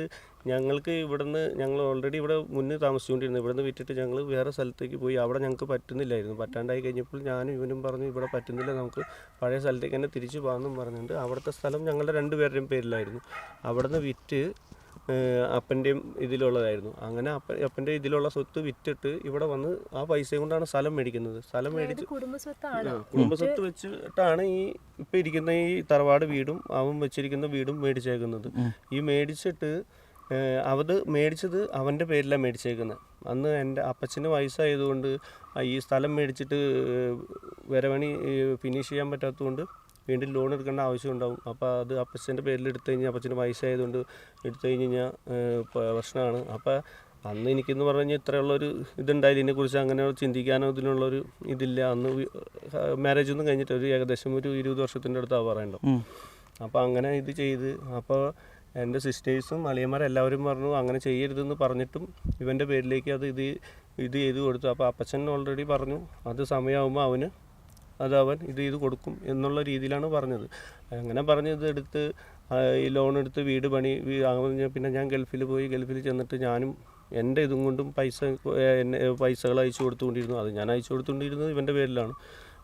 ഞങ്ങൾക്ക് ഇവിടുന്ന് ഞങ്ങൾ ഓൾറെഡി ഇവിടെ മുന്നേ താമസിച്ചുകൊണ്ടിരുന്നു ഇവിടുന്ന് വിറ്റിട്ട് ഞങ്ങൾ വേറെ സ്ഥലത്തേക്ക് പോയി. അവിടെ ഞങ്ങൾക്ക് പറ്റുന്നില്ലായിരുന്നു. പറ്റാണ്ടായി കഴിഞ്ഞപ്പോൾ ഞാനും ഇവനും പറഞ്ഞു ഇവിടെ പറ്റുന്നില്ല നമുക്ക് പഴയ സ്ഥലത്തേക്ക് തന്നെ തിരിച്ചു പോകാമെന്നും പറഞ്ഞിട്ടുണ്ട്. അവിടുത്തെ സ്ഥലം ഞങ്ങളുടെ രണ്ടുപേരുടെയും പേരിലായിരുന്നു. അവിടുന്ന് വിറ്റ് അപ്പന്റെയും ഇതിലുള്ളതായിരുന്നു. അങ്ങനെ അപ്പ അപ്പന്റെ ഇതിലുള്ള സ്വത്ത് വിറ്റിട്ട് ഇവിടെ വന്ന് ആ പൈസ കൊണ്ടാണ് സ്ഥലം മേടിക്കുന്നത്. സ്ഥലം മേടിച്ച് കുടുംബസ്വത്താണ്. കുടുംബസ്വത്ത് വെച്ചിട്ടാണ് ഈ ഇപ്പം ഇരിക്കുന്ന ഈ തറവാട് വീടും അവൻ വെച്ചിരിക്കുന്ന വീടും മേടിച്ചേക്കുന്നത്. ഈ മേടിച്ചിട്ട് അവത് മേടിച്ചത് അവന്റെ പേരിലാണ് മേടിച്ചേക്കുന്നത് അന്ന് എന്റെ അപ്പച്ചന് വയസ്സായതുകൊണ്ട് ഈ സ്ഥലം മേടിച്ചിട്ട് വരവണി ഫിനിഷ് ചെയ്യാൻ പറ്റാത്തതുകൊണ്ട് വീണ്ടും ലോൺ എടുക്കേണ്ട ആവശ്യം ഉണ്ടാവും അപ്പോൾ അത് അപ്പച്ചന്റെ പേരിൽ എടുത്തു കഴിഞ്ഞാൽ അപ്പച്ചന് വയസ്സായതുകൊണ്ട് എടുത്തു കഴിഞ്ഞ് കഴിഞ്ഞാൽ പ്രശ്നമാണ് അപ്പോൾ അന്ന് എനിക്കെന്ന് പറഞ്ഞു കഴിഞ്ഞാൽ ഇത്രയുള്ളൊരു ഇതുണ്ടായില്ല. ഇതിനെക്കുറിച്ച് അങ്ങനെ ചിന്തിക്കാനോ ഇതിനുള്ളൊരു ഇതില്ല. അന്ന് മാരേജ് ഒന്നും കഴിഞ്ഞിട്ട് ഒരു ഏകദേശം ഒരു ഇരുപത് വർഷത്തിന്റെ അടുത്താണ് പറയണ്ടോ. അപ്പോൾ അങ്ങനെ ഇത് ചെയ്ത് അപ്പോൾ എന്റെ സിസ്റ്റേഴ്സും അളിയന്മാരും എല്ലാവരും പറഞ്ഞു അങ്ങനെ ചെയ്യരുതെന്ന് പറഞ്ഞിട്ടും ഇവന്റെ പേരിലേക്ക് അത് ഇത് ഇത് ചെയ്ത് കൊടുത്തു. അപ്പോൾ അപ്പച്ചൻ ഓൾറെഡി പറഞ്ഞു അത് സമയമാകുമ്പോൾ അവന് അത് അവൻ ഇത് ചെയ്ത് കൊടുക്കും എന്നുള്ള രീതിയിലാണ് പറഞ്ഞത്. അങ്ങനെ പറഞ്ഞത് എടുത്ത് ഈ ലോൺ എടുത്ത് വീട് പണി പിന്നെ ഞാൻ ഗൾഫിൽ പോയി ഗൾഫിൽ ചെന്നിട്ട് ഞാനും എന്റെ ഇതും കൊണ്ടും പൈസ പൈസകൾ അയച്ചു കൊടുത്തുകൊണ്ടിരുന്നു. അത് ഞാൻ അയച്ചു കൊടുത്തുകൊണ്ടിരുന്നത് ഇവന്റെ പേരിലാണ്.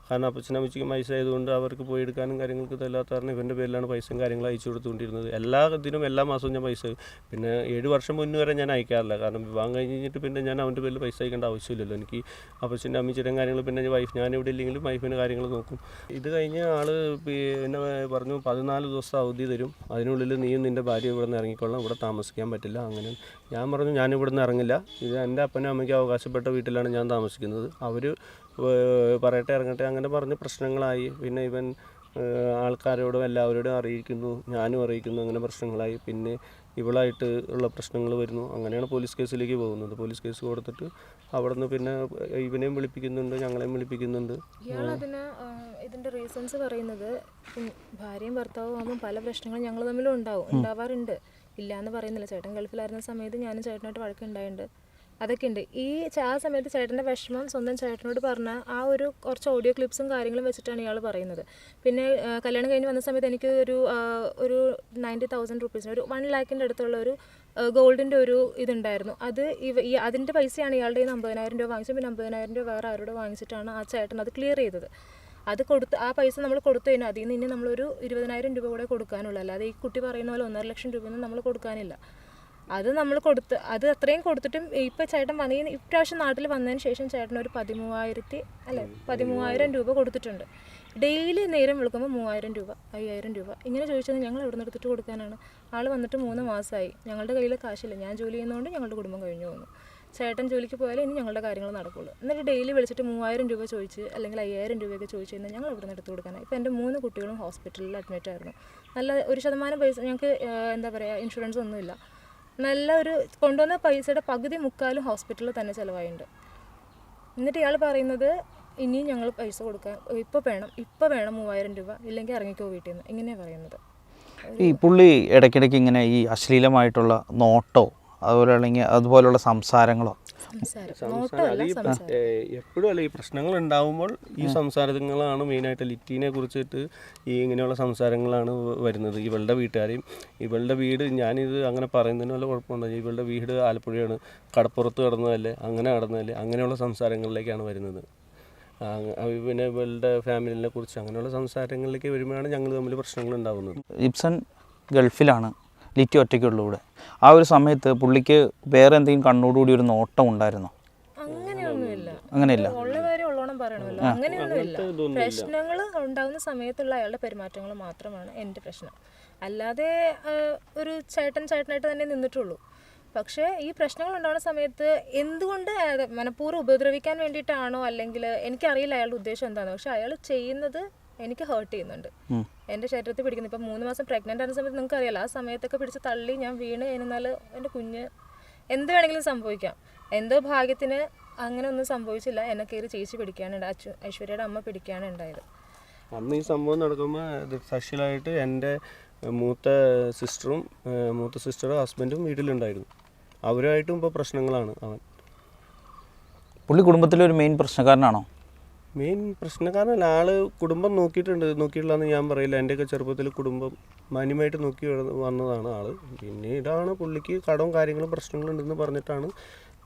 കാരണം അപ്പച്ചനും പൈസ ആയതുകൊണ്ട് അവർക്ക് പോയി എടുക്കാനും കാര്യങ്ങൾക്ക് ഇതല്ലാത്ത കാരണം ഇവന്റെ പേരിലാണ് പൈസയും കാര്യങ്ങളും അയച്ചു കൊടുത്തുകൊണ്ടിരുന്നത്. എല്ലാ ഇതിനും എല്ലാ മാസവും ഞാൻ പൈസ പിന്നെ ഏഴ് വർഷം മുന്നേ വരെ ഞാൻ അയക്കാറില്ല. കാരണം വിവാഹം കഴിഞ്ഞിട്ട് പിന്നെ ഞാൻ അവന്റെ പേരിൽ പൈസ അയക്കേണ്ട ആവശ്യമില്ലല്ലോ. എനിക്ക് അപ്പച്ചന്റെ അമ്മച്ചിയുടെയും കാര്യങ്ങൾ പിന്നെ വൈഫ് ഞാൻ ഇവിടെ ഇല്ലെങ്കിലും വൈഫിന്റെ കാര്യങ്ങൾ നോക്കും. ഇത് കഴിഞ്ഞ് ആൾ പിന്നെ പറഞ്ഞു പതിനാല് ദിവസം അവധി തരും. അതിനുള്ളിൽ നീയും നിന്റെ ഭാര്യ ഇവിടെ നിന്ന് ഇറങ്ങിക്കൊള്ളാം ഇവിടെ താമസിക്കാൻ പറ്റില്ല. അങ്ങനെ ഞാൻ പറഞ്ഞു ഞാൻ ഇവിടെ നിന്ന് ഇറങ്ങില്ല. ഇത് എന്റെ അപ്പനും അമ്മയ്ക്കും അവകാശപ്പെട്ട വീട്ടിലാണ് ഞാൻ താമസിക്കുന്നത്. അവർ പറയട്ടെ ഇറങ്ങട്ടെ അങ്ങനെ പറഞ്ഞ് പ്രശ്നങ്ങളായി. പിന്നെ ഇവൻ ആൾക്കാരോടും എല്ലാവരോടും അറിയിക്കുന്നു ഞാനും അറിയിക്കുന്നു അങ്ങനെ പ്രശ്നങ്ങളായി. പിന്നെ ഇവളായിട്ട് ഉള്ള പ്രശ്നങ്ങൾ വരുന്നു. അങ്ങനെയാണ് പോലീസ് കേസിലേക്ക് പോകുന്നത്. പോലീസ് കേസ് കൊടുത്തിട്ട് അവിടെ നിന്ന് പിന്നെ ഇവനെയും വിളിപ്പിക്കുന്നുണ്ട് ഞങ്ങളെയും വിളിപ്പിക്കുന്നുണ്ട്. ഇതിന്റെ റീസൺസ് പറയുന്നത് ഭാര്യയും ഭർത്താവും ആകുമ്പോൾ പല പ്രശ്നങ്ങളും ഞങ്ങൾ തമ്മിലും ഉണ്ടാവും ഉണ്ടാവാറുണ്ട്. ഇല്ല എന്ന് പറയുന്നില്ല. ചേട്ടൻ ഗൾഫിലായിരുന്ന സമയത്ത് ഞാനും ചേട്ടനായിട്ട് വഴക്കുണ്ടായിട്ടുണ്ട്. അതൊക്കെ ഉണ്ട് ഈ ആ സമയത്ത് ചേട്ടന്റെ വിഷമം സ്വന്തം ചേട്ടനോട് പറഞ്ഞ ആ ഒരു കുറച്ച് ഓഡിയോ ക്ലിപ്സും കാര്യങ്ങളും വെച്ചിട്ടാണ് ഇയാൾ പറയുന്നത്. പിന്നെ കല്യാണം കഴിഞ്ഞ് വന്ന സമയത്ത് എനിക്ക് ഒരു ഒരു നയന്റി തൗസൻഡ് റുപ്പീസിന് ഒരു വൺ ലാക്കിന്റെ അടുത്തുള്ള ഒരു ഗോൾഡിന്റെ ഒരു ഇതുണ്ടായിരുന്നു. അത് ഇവ ഈ അതിന്റെ പൈസയാണ് ഇയാളുടെ ഈ അമ്പതിനായിരം രൂപ വാങ്ങിച്ചത്. പിന്നെ അമ്പതിനായിരം രൂപ വേറെ ആരോട് വാങ്ങിച്ചിട്ടാണ് ആ ചേട്ടൻ അത് ക്ലിയർ ചെയ്തത്. അത് കൊടുത്ത് ആ പൈസ നമ്മൾ കൊടുത്തു കഴിഞ്ഞാൽ അതിൽ നിന്ന് നമ്മളൊരു ഇരുപതിനായിരം രൂപ കൂടെ കൊടുക്കാനുള്ളൂ. അല്ലാതെ ഈ കുട്ടി പറയുന്ന പോലെ ഒന്നര ലക്ഷം രൂപയൊന്നും നമ്മൾ കൊടുക്കാനില്ല. അത് നമ്മൾ കൊടുത്ത് അത് അത്രയും കൊടുത്തിട്ടും ഇപ്പൊ ചേട്ടൻ വന്ന ഇപ്രാവശ്യം നാട്ടിൽ വന്നതിന് ശേഷം ചേട്ടൻ ഒരു പതിമൂവായിരത്തി അല്ലെ പതിമൂവായിരം രൂപ കൊടുത്തിട്ടുണ്ട്. ഡെയിലി നേരം വിളിക്കുമ്പോൾ മൂവായിരം രൂപ അയ്യായിരം രൂപ. ഇങ്ങനെ ചോദിച്ചത് ഞങ്ങൾ എവിടെ നിന്ന് എടുത്തിട്ട് കൊടുക്കാനാണ്. ആൾ വന്നിട്ട് മൂന്ന് മാസമായി ഞങ്ങളുടെ കയ്യിൽ കാശില്ല. ഞാൻ ജോലി ചെയ്യുന്നതുകൊണ്ട് ഞങ്ങളുടെ കുടുംബം കഴിഞ്ഞു പോകുന്നു ചേട്ടൻ ജോലിക്ക് പോയാലേ ഇനി ഞങ്ങളുടെ കാര്യങ്ങൾ നടക്കുള്ളൂ. എന്നിട്ട് ഡെയിലി വിളിച്ചിട്ട് മൂവായിരം രൂപ ചോദിച്ച് അല്ലെങ്കിൽ അയ്യായിരം രൂപയൊക്കെ ചോദിച്ചു കഴിഞ്ഞാൽ ഞങ്ങൾ നിന്ന് എടുത്ത് കൊടുക്കാനാണ് ഇപ്പോൾ എന്റെ മൂന്ന് കുട്ടികളും ഹോസ്പിറ്റലിൽ അഡ്മിറ്റ് ആയിരുന്നു നല്ല ഒരു ശതമാനം പൈസ ഞങ്ങൾക്ക് എന്താ പറയുക ഇൻഷുറൻസ് ഒന്നുമില്ല. നല്ല ഒരു കൊണ്ടുവന്ന പൈസയുടെ പകുതി മുക്കാലും ഹോസ്പിറ്റലിൽ തന്നെ ചിലവായിട്ടുണ്ട് എന്നിട്ട് ഇയാൾ പറയുന്നത് ഇനിയും ഞങ്ങൾ പൈസ കൊടുക്കാൻ ഇപ്പോൾ വേണം ഇപ്പോൾ വേണം മൂവായിരം രൂപ ഇല്ലെങ്കിൽ ഇറങ്ങിക്കോ വീട്ടിൽ നിന്ന് ഇങ്ങനെയാണ് പറയുന്നത്. ഈ പുള്ളി ഇടയ്ക്കിടയ്ക്ക് ഇങ്ങനെ ഈ അശ്ലീലമായിട്ടുള്ള നോട്ടോ അതുപോലെ അല്ലെങ്കിൽ അതുപോലുള്ള സംസാരങ്ങളോ? എപ്പോഴും അല്ല ഈ പ്രശ്നങ്ങൾ ഉണ്ടാവുമ്പോൾ ഈ സംസാരങ്ങളാണ് മെയിനായിട്ട് ലിറ്റീനെ കുറിച്ചിട്ട് ഈ ഇങ്ങനെയുള്ള സംസാരങ്ങളാണ് വരുന്നത്. ഇവളുടെ വീട്ടുകാരെയും ഇവളുടെ വീട് ഞാനിത് അങ്ങനെ പറയുന്നതിന് വല്ല കുഴപ്പമുണ്ടോ? ഇവളുടെ വീട് ആലപ്പുഴയാണ്. കടപ്പുറത്ത് കടന്നതല്ലേ? അങ്ങനെ കടന്നതല്ലേ? അങ്ങനെയുള്ള സംസാരങ്ങളിലേക്കാണ് വരുന്നത്. പിന്നെ ഇവളുടെ ഫാമിലിനെ കുറിച്ച് അങ്ങനെയുള്ള സംസാരങ്ങളിലേക്ക് വരുമ്പോഴാണ് ഞങ്ങൾ തമ്മിൽ പ്രശ്നങ്ങൾ ഉണ്ടാകുന്നത് ഇബ്സൺ ഗൾഫിലാണ്. ലിറ്റി ഒറ്റയ്ക്കുള്ളൂ ഇവിടെ. ആ ഒരു സമയത്ത് പുള്ളിക്ക് വേറെ എന്തെങ്കിലും കണ്ണോടുകൂടി ഒരു നോട്ടം ഉണ്ടായിരുന്നോ? അങ്ങനെയല്ല. അങ്ങനെയൊന്നുമില്ല. പ്രശ്നങ്ങൾ ഉണ്ടാകുന്ന സമയത്തുള്ള അയാളുടെ പെരുമാറ്റങ്ങൾ മാത്രമാണ് എന്റെ പ്രശ്നം. അല്ലാതെ ഒരു ചേട്ടൻ ചേട്ടനായിട്ട് തന്നെ നിന്നിട്ടുള്ളൂ. പക്ഷേ ഈ പ്രശ്നങ്ങൾ ഉണ്ടാകുന്ന സമയത്ത് എന്തുകൊണ്ട് മനഃപൂർവം ഉപദ്രവിക്കാൻ വേണ്ടിയിട്ടാണോ അല്ലെങ്കിൽ എനിക്കറിയില്ല അയാളുടെ ഉദ്ദേശം എന്താണ് പക്ഷെ അയാൾ ചെയ്യുന്നത് എനിക്ക് ഹേർട്ട് ചെയ്യുന്നുണ്ട്. എന്റെ ശരീരത്തിൽ പിടിക്കുന്നു. ഇപ്പം മൂന്ന് മാസം പ്രഗ്നന്റ് ആണ് സമയത്ത് നിങ്ങൾക്ക് അറിയാലോ ആ സമയത്തൊക്കെ പിടിച്ച് തള്ളി ഞാൻ വീണ് കഴിഞ്ഞാൽ എന്റെ കുഞ്ഞ് എന്ത് വേണമെങ്കിലും സംഭവിക്കാം. എന്തോ ഭാഗ്യത്തിന് അങ്ങനെ ഒന്നും സംഭവിച്ചില്ല. എന്നെ കയറി ചേച്ചി പിടിക്കാനുണ്ട്. അച്ചു ഐശ്വര്യയുടെ അമ്മ പിടിക്കാണ് ഉണ്ടായത്. അന്ന് ഈ സംഭവം നടക്കുമ്പോൾ ഇത് സ്പെഷ്യലായിട്ട് എന്റെ മൂത്ത സിസ്റ്ററും മൂത്ത സിസ്റ്ററും ഹസ്ബൻഡും വീട്ടിലുണ്ടായിരുന്നു. അവരുമായിട്ടും ഇപ്പോൾ പ്രശ്നങ്ങളാണ് അവൻ. പുള്ളി കുടുംബത്തിലെ ഒരു മെയിൻ പ്രശ്നക്കാരനാണോ? മെയിൻ കാരണം ആൾ കുടുംബം നോക്കിയിട്ടുണ്ട്. നോക്കിയിട്ടില്ലെന്ന് ഞാൻ പറയില്ല. എന്റെയൊക്കെ ചെറുപ്പത്തിൽ കുടുംബം മാന്യമായിട്ട് നോക്കി വന്നതാണ് ആൾ. പിന്നീടാണ് പുള്ളിക്ക് കടവും കാര്യങ്ങളും പ്രശ്നങ്ങളുണ്ടെന്ന് പറഞ്ഞിട്ടാണ്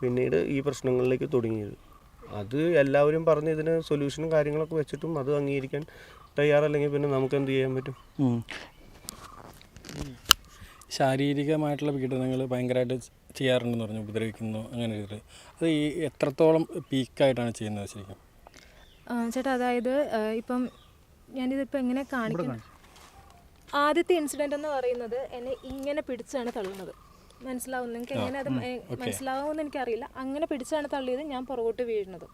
പിന്നീട് ഈ പ്രശ്നങ്ങളിലേക്ക് തുടങ്ങിയത്. അത് എല്ലാവരും പറഞ്ഞ് ഇതിന് സൊല്യൂഷനും കാര്യങ്ങളൊക്കെ വെച്ചിട്ടും അത് അംഗീകരിക്കാൻ തയ്യാറല്ലെങ്കിൽ പിന്നെ നമുക്ക് എന്ത് ചെയ്യാൻ പറ്റും. ശാരീരികമായിട്ടുള്ള പീഡനങ്ങൾ ഭയങ്കരമായിട്ട് ചെയ്യാറുണ്ടെന്ന് പറഞ്ഞു ഉപദ്രവിക്കുന്നു അങ്ങനെ അത് ഈ എത്രത്തോളം പീക്കായിട്ടാണ് ചെയ്യുന്നത് ശരിക്കും? ചേട്ടാ അതായത് ഇപ്പം ഞാനിതിപ്പോൾ എങ്ങനെ കാണിക്കുന്നത് ആദ്യത്തെ ഇൻസിഡന്റ് എന്ന് പറയുന്നത് എന്നെ ഇങ്ങനെ പിടിച്ചാണ് തള്ളുന്നത്. മനസ്സിലാവും നിങ്ങൾക്ക് എങ്ങനെ അത് മനസ്സിലാവുമെന്ന് എനിക്കറിയില്ല. അങ്ങനെ പിടിച്ചാണ് തള്ളിയത് ഞാൻ പുറകോട്ട് വീഴുന്നത്.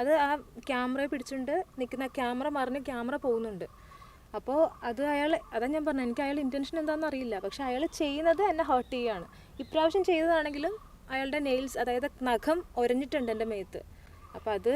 അത് ആ ക്യാമറയെ പിടിച്ചുകൊണ്ട് നിൽക്കുന്ന ക്യാമറ മറിഞ്ഞ് ക്യാമറ പോകുന്നുണ്ട്. അപ്പോൾ അത് അയാൾ അതാ ഞാൻ പറഞ്ഞത് എനിക്ക് അയാൾ ഇന്റൻഷൻ എന്താണെന്ന് അറിയില്ല. പക്ഷെ അയാൾ ചെയ്യുന്നത് എന്നെ ഹേർട്ട് ചെയ്യുകയാണ്. ഇപ്രാവശ്യം ചെയ്തതാണെങ്കിലും അയാളുടെ നെയിൽസ് അതായത് നഖം ഒരഞ്ഞിട്ടുണ്ട് എന്റെ മേത്ത്. അപ്പോൾ അത്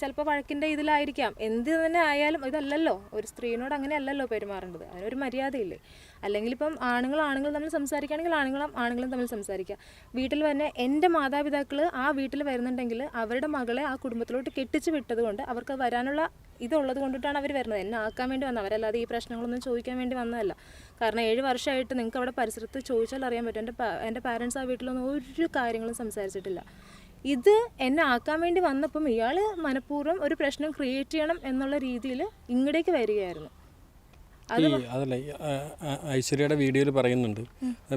ചിലപ്പോൾ വഴക്കിന്റെ ഇതിലായിരിക്കാം. എന്ത് തന്നെ ആയാലും ഇതല്ലല്ലോ. ഒരു സ്ത്രീനോട് അങ്ങനെ അല്ലല്ലോ പെരുമാറേണ്ടത്. അതിനൊരു മര്യാദയില്ലേ? അല്ലെങ്കിൽ ഇപ്പം ആണുങ്ങൾ ആണുങ്ങൾ തമ്മിൽ സംസാരിക്കുകയാണെങ്കിൽ ആണുങ്ങളും ആണുങ്ങളും തമ്മിൽ സംസാരിക്കുക വീട്ടിൽ തന്നെ എന്റെ മാതാപിതാക്കൾ ആ വീട്ടിൽ വരുന്നുണ്ടെങ്കിൽ അവരുടെ മകളെ ആ കുടുംബത്തിലോട്ട് കെട്ടിച്ച് വിട്ടത് കൊണ്ട് അവർക്ക് വരാനുള്ള ഇതുള്ളത് കൊണ്ടിട്ടാണ് അവർ വരുന്നത്. എന്നെ ആക്കാൻ വേണ്ടി വന്നത്. അവരല്ലാതെ ഈ പ്രശ്നങ്ങളൊന്നും ചോദിക്കാൻ വേണ്ടി വന്നതല്ല. കാരണം ഏഴ് വർഷമായിട്ട് നിങ്ങൾക്ക് അവിടെ പരിസരത്ത് ചോദിച്ചാൽ അറിയാൻ പറ്റും. എന്റെ എന്റെ പാരൻസ് ആ വീട്ടിലൊന്നും ഒരു കാര്യങ്ങളും സംസാരിച്ചിട്ടില്ല. ഇത് എന്നെ ആക്കാൻ വേണ്ടി വന്നപ്പം ഇയാൾ മനഃപൂർവം ഒരു പ്രശ്നം ക്രിയേറ്റ് ചെയ്യണം എന്നുള്ള രീതിയിൽ ഇങ്ങടേക്ക് വരികയായിരുന്നു. ഈ അതല്ല ഐശ്വര്യയുടെ വീഡിയോയിൽ പറയുന്നുണ്ട്.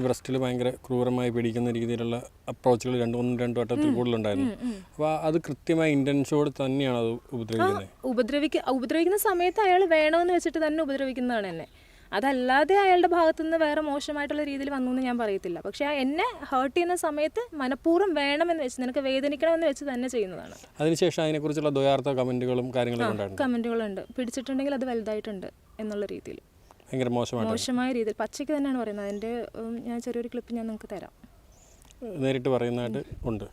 ബ്രസ്റ്റിൽ ഭയങ്കര ക്രൂരമായി പിടിക്കുന്ന രീതിയിലുള്ള അപ്രോച്ചുകൾ രണ്ടു മൂന്നും രണ്ടു വട്ടത്തിൽ കൂടുതലുണ്ടായിരുന്നു. അപ്പോൾ അത് കൃത്യമായ ഇന്റൻഷോട് തന്നെയാണ് അത് ഉപദ്രവിക്കുന്നത്. ഉപദ്രവിക്ക ഉപദ്രവിക്കുന്ന സമയത്ത് അയാൾ വേണമെന്ന് വെച്ചിട്ട് തന്നെ ഉപദ്രവിക്കുന്നതാണ് എന്നെ. അതല്ലാതെ അയാളുടെ ഭാഗത്തു നിന്ന് വേറെ മോശമായിട്ടുള്ള രീതിയിൽ വന്നു എന്ന് ഞാൻ പറയത്തില്ല. പക്ഷെ എന്നെ ഹേർട്ട് ചെയ്യുന്ന സമയത്ത് മനഃപൂർവം വേണമെന്ന് വെച്ച് നിനക്ക് വേദനിക്കണമെന്ന് വെച്ച് തന്നെ ചെയ്യുന്നതാണ്. അതിനുശേഷം അതിനെക്കുറിച്ചുള്ള ദ്വയാർത്ഥ കമന്റുകളും കാര്യങ്ങളും കമന്റുകളുണ്ട് പിടിച്ചിട്ടുണ്ടെങ്കിൽ അത് വലുതായിട്ടുണ്ട് എന്നുള്ള രീതിയിൽ. ഭയങ്കര മോശമായ രീതിയിൽ. പച്ചയ്ക്ക് തന്നെയാണ് പറയുന്നത്. അതിന്റെ ഞാൻ ചെറിയൊരു ക്ലിപ്പ് ഞാൻ നിങ്ങൾക്ക് തരാം. നേരിട്ട് പറയുന്നതായിട്ട് ഉണ്ട്.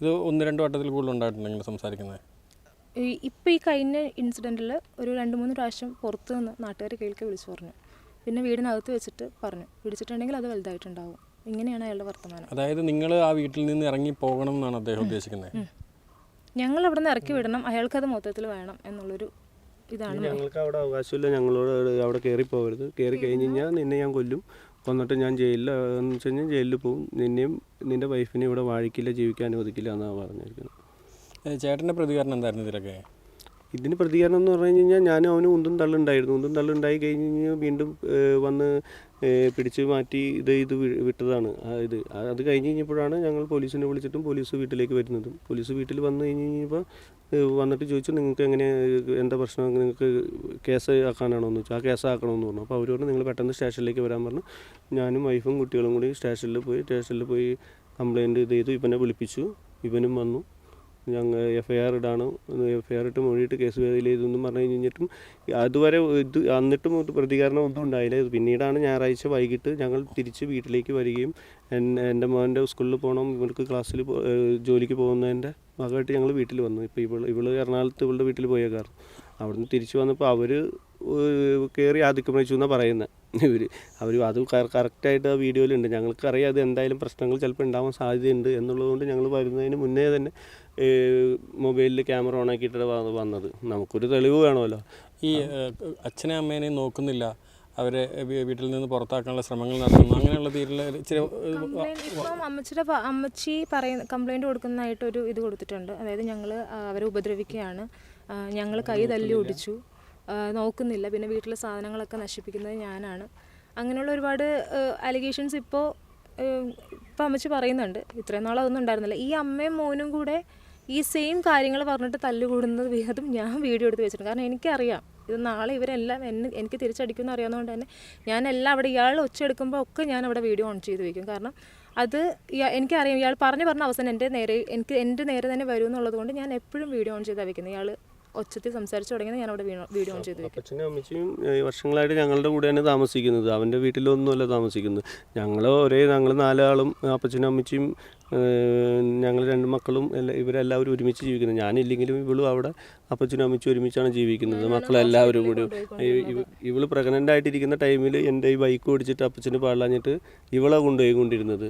ഇത് ഒന്ന് രണ്ട് വട്ടത്തിൽ കൂടുതൽ ഉണ്ടായിട്ടുണ്ടെങ്കിൽ സംസാരിക്കുന്നത്. ഇപ്പം ഈ കഴിഞ്ഞ ഇൻസിഡന്റിൽ ഒരു രണ്ട് മൂന്ന് പ്രാവശ്യം പുറത്ത് നിന്ന് നാട്ടുകാർ കേൾക്കെ വിളിച്ചു പറഞ്ഞു. പിന്നെ വീടിനകത്ത് വെച്ചിട്ട് പറഞ്ഞു. പിടിച്ചിട്ടുണ്ടെങ്കിൽ അത് വലുതായിട്ടുണ്ടാവും. ഇങ്ങനെയാണ് അയാളുടെ വർത്തമാനം. അതായത് നിങ്ങൾ ആ വീട്ടിൽ നിന്ന് ഇറങ്ങി പോകണം എന്നാണ് അദ്ദേഹം ഉദ്ദേശിക്കുന്നത്? ഞങ്ങൾ അവിടെ നിന്ന് ഇറക്കി വിടണം. അയാൾക്ക് അത് മൊത്തത്തിൽ വേണം എന്നുള്ളൊരു ഇതാണ് ഞങ്ങൾക്ക് അവിടെ അവകാശമില്ല. ഞങ്ങളോട് അവിടെ കയറി പോകരുത്. കയറി കഴിഞ്ഞ് കഴിഞ്ഞാൽ നിന്നെ ഞാൻ കൊല്ലും. കൊന്നിട്ട് ഞാൻ ജയിലിൽ എന്ന് വെച്ച് കഴിഞ്ഞാൽ ജയിലിൽ പോകും. നിന്നെയും നിന്റെ വൈഫിനെ ഇവിടെ വാഴിക്കില്ല ജീവിക്കാൻ അനുവദിക്കില്ല എന്നാണ് പറഞ്ഞിരിക്കുന്നത്. ചേട്ടന്റെ പ്രതികരണം എന്തായിരുന്നു ഇതിലൊക്കെ? ഇതിന് പ്രതികരണം എന്ന് പറഞ്ഞു കഴിഞ്ഞാൽ ഞാനും അവന് ഉന്തും തള്ളുണ്ടായിരുന്നു ഉന്തും തള്ളുണ്ടായി കഴിഞ്ഞ് കഴിഞ്ഞാൽ വീണ്ടും വന്ന് പിടിച്ച് മാറ്റി ഇത് ഇത് വിട്ടതാണ്. ഇത് അത് കഴിഞ്ഞ് കഴിഞ്ഞപ്പോഴാണ് ഞങ്ങൾ പോലീസിനെ വിളിച്ചിട്ടും പോലീസ് വീട്ടിലേക്ക് വരുന്നതും. പോലീസ് വീട്ടിൽ വന്ന് കഴിഞ്ഞ് കഴിഞ്ഞപ്പോൾ വന്നിട്ട് ചോദിച്ചു നിങ്ങൾക്ക് എങ്ങനെ എന്താ പ്രശ്നം? നിങ്ങൾക്ക് കേസ് ആക്കാനാണോ? എന്ന് ചോദിച്ചു. ആ കേസ് ആക്കണമെന്ന് പറഞ്ഞു. അപ്പോൾ അവർ പറഞ്ഞു നിങ്ങൾ പെട്ടെന്ന് സ്റ്റേഷനിലേക്ക് വരാൻ പറഞ്ഞു. ഞാനും വൈഫും കുട്ടികളും കൂടി സ്റ്റേഷനിൽ പോയി സ്റ്റേഷനിൽ പോയി കംപ്ലയിന്റ് ചെയ്തു. ഇവനെ വിളിപ്പിച്ചു. ഇവനും വന്നു. ഞങ്ങൾ എഫ് ഐ ആർ ഇടാണ്? എഫ് ഐ ആർ ഇട്ട് മൊഴിയിട്ട് കേസ് ഫയൽ ചെയ്തെന്നും പറഞ്ഞു കഴിഞ്ഞിട്ടും അതുവരെ ഇത് എന്നിട്ടും പ്രതികരണം ഒന്നും ഉണ്ടായില്ല. പിന്നീടാണ് ഞായറാഴ്ച വൈകിട്ട് ഞങ്ങൾ തിരിച്ച് വീട്ടിലേക്ക് വരികയും എൻ- എന്റെ മോന്റെ സ്കൂളിൽ പോകണം ഇവൾക്ക് ക്ലാസ്സിൽ ജോലിക്ക് പോകുന്നതിന്റെ ഭാഗമായിട്ട് ഞങ്ങൾ വീട്ടിൽ വന്നു. ഇപ്പോൾ ഇവൾ ഇവൾ എറണാകുളത്ത് ഇവളുടെ വീട്ടിൽ പോയേക്കാറ് അവിടുന്ന് തിരിച്ച് വന്നപ്പോൾ അവർ കയറി ആധിക്യമണിച്ചു എന്നാണ് പറയുന്നത് ഇവർ അവർ അത് കറക്റ്റായിട്ട് ആ വീഡിയോയിലുണ്ട്. ഞങ്ങൾക്കറിയാം അത് എന്തായാലും പ്രശ്നങ്ങൾ ചിലപ്പോൾ ഉണ്ടാവാൻ സാധ്യതയുണ്ട് എന്നുള്ളതുകൊണ്ട് ഞങ്ങൾ വരുന്നതിന് മുന്നേ തന്നെ മൊബൈലിൽ ക്യാമറ ഓൺ ആക്കിയിട്ടാണ് വന്നത്. നമുക്കൊരു തെളിവ് വേണമല്ലോ. ഈ അച്ഛനെ അമ്മേനെയും നോക്കുന്നില്ല. അവരെ വീട്ടിൽ നിന്ന് പുറത്താക്കാനുള്ള ശ്രമങ്ങൾ നടത്തുന്നു. അങ്ങനെയുള്ള ഇപ്പം അമ്മച്ചിയുടെ അമ്മച്ചി പറയുന്ന കംപ്ലൈന്റ് കൊടുക്കുന്നതായിട്ടൊരു ഇത് കൊടുത്തിട്ടുണ്ട്. അതായത് ഞങ്ങൾ അവരെ ഉപദ്രവിക്കുകയാണ്. ഞങ്ങൾ കൈ തല്ലി ഒടിച്ചു നോക്കുന്നില്ല. പിന്നെ വീട്ടിലെ സാധനങ്ങളൊക്കെ നശിപ്പിക്കുന്നത് ഞാനാണ്. അങ്ങനെയുള്ള ഒരുപാട് അലിഗേഷൻസ് ഇപ്പോൾ ഇപ്പം അമ്മച്ചി പറയുന്നുണ്ട്. ഇത്രയും നാൾ അതൊന്നും ഉണ്ടായിരുന്നില്ല. ഈ അമ്മയും മോനും കൂടെ ഈ സെയിം കാര്യങ്ങൾ പറഞ്ഞിട്ട് തല്ലുകൂടുന്നത് അതും ഞാൻ വീഡിയോ എടുത്ത് വെച്ചിട്ടുണ്ട്. കാരണം എനിക്കറിയാം. ഇത് നാളെ ഇവരെല്ലാം എന്നെ എനിക്ക് തിരിച്ചടിക്കുമെന്ന് അറിയാവുന്നതുകൊണ്ട് തന്നെ ഞാൻ എല്ലാം അവിടെ ഇയാൾ ഒച്ചയെടുക്കുമ്പോൾ ഒക്കെ ഞാൻ അവിടെ വീഡിയോ ഓൺ ചെയ്ത് വയ്ക്കും കാരണം അത് എനിക്കറിയാം. ഇയാൾ പറഞ്ഞു പറഞ്ഞ അവസാനം എന്റെ നേരെ എനിക്ക് എന്റെ നേരെ തന്നെ വരും എന്നുള്ളത് കൊണ്ട് ഞാൻ എപ്പോഴും വീഡിയോ ഓൺ ചെയ്താണ് വയ്ക്കുന്നത് ഇയാൾ ഒച്ചത്തിൽ സംസാരിച്ചു തുടങ്ങിയത് ഞാൻ അവിടെ വീഡിയോ ഓൺ ചെയ്തു അച്ഛനും അമ്മച്ചിയും വർഷങ്ങളായിട്ട് ഞങ്ങളുടെ കൂടെയാണ് താമസിക്കുന്നത്. അവന്റെ വീട്ടിലൊന്നുമല്ല താമസിക്കുന്നത്. ഞങ്ങൾ ഒരേ ഞങ്ങൾ നാലാളും അപ്പച്ചനും അമ്മച്ചിയും ഞങ്ങൾ രണ്ട് മക്കളും എല്ലാ ഇവരെല്ലാവരും ഒരുമിച്ച് ജീവിക്കുന്നത് ഞാനില്ലെങ്കിലും ഇവളും അവിടെ അപ്പച്ചനും അമ്മച്ചും ഒരുമിച്ചാണ് ജീവിക്കുന്നത്. മക്കളെല്ലാവരും കൂടി. ഇവൾ പ്രഗ്നന്റ് ആയിട്ടിരിക്കുന്ന ടൈമിൽ എന്റെ ഈ ബൈക്ക് ഓടിച്ചിട്ട് അപ്പച്ചന് പാടാഞ്ഞിട്ട് ഇവളെ കൊണ്ടുപോയി കൊണ്ടിരുന്നത്.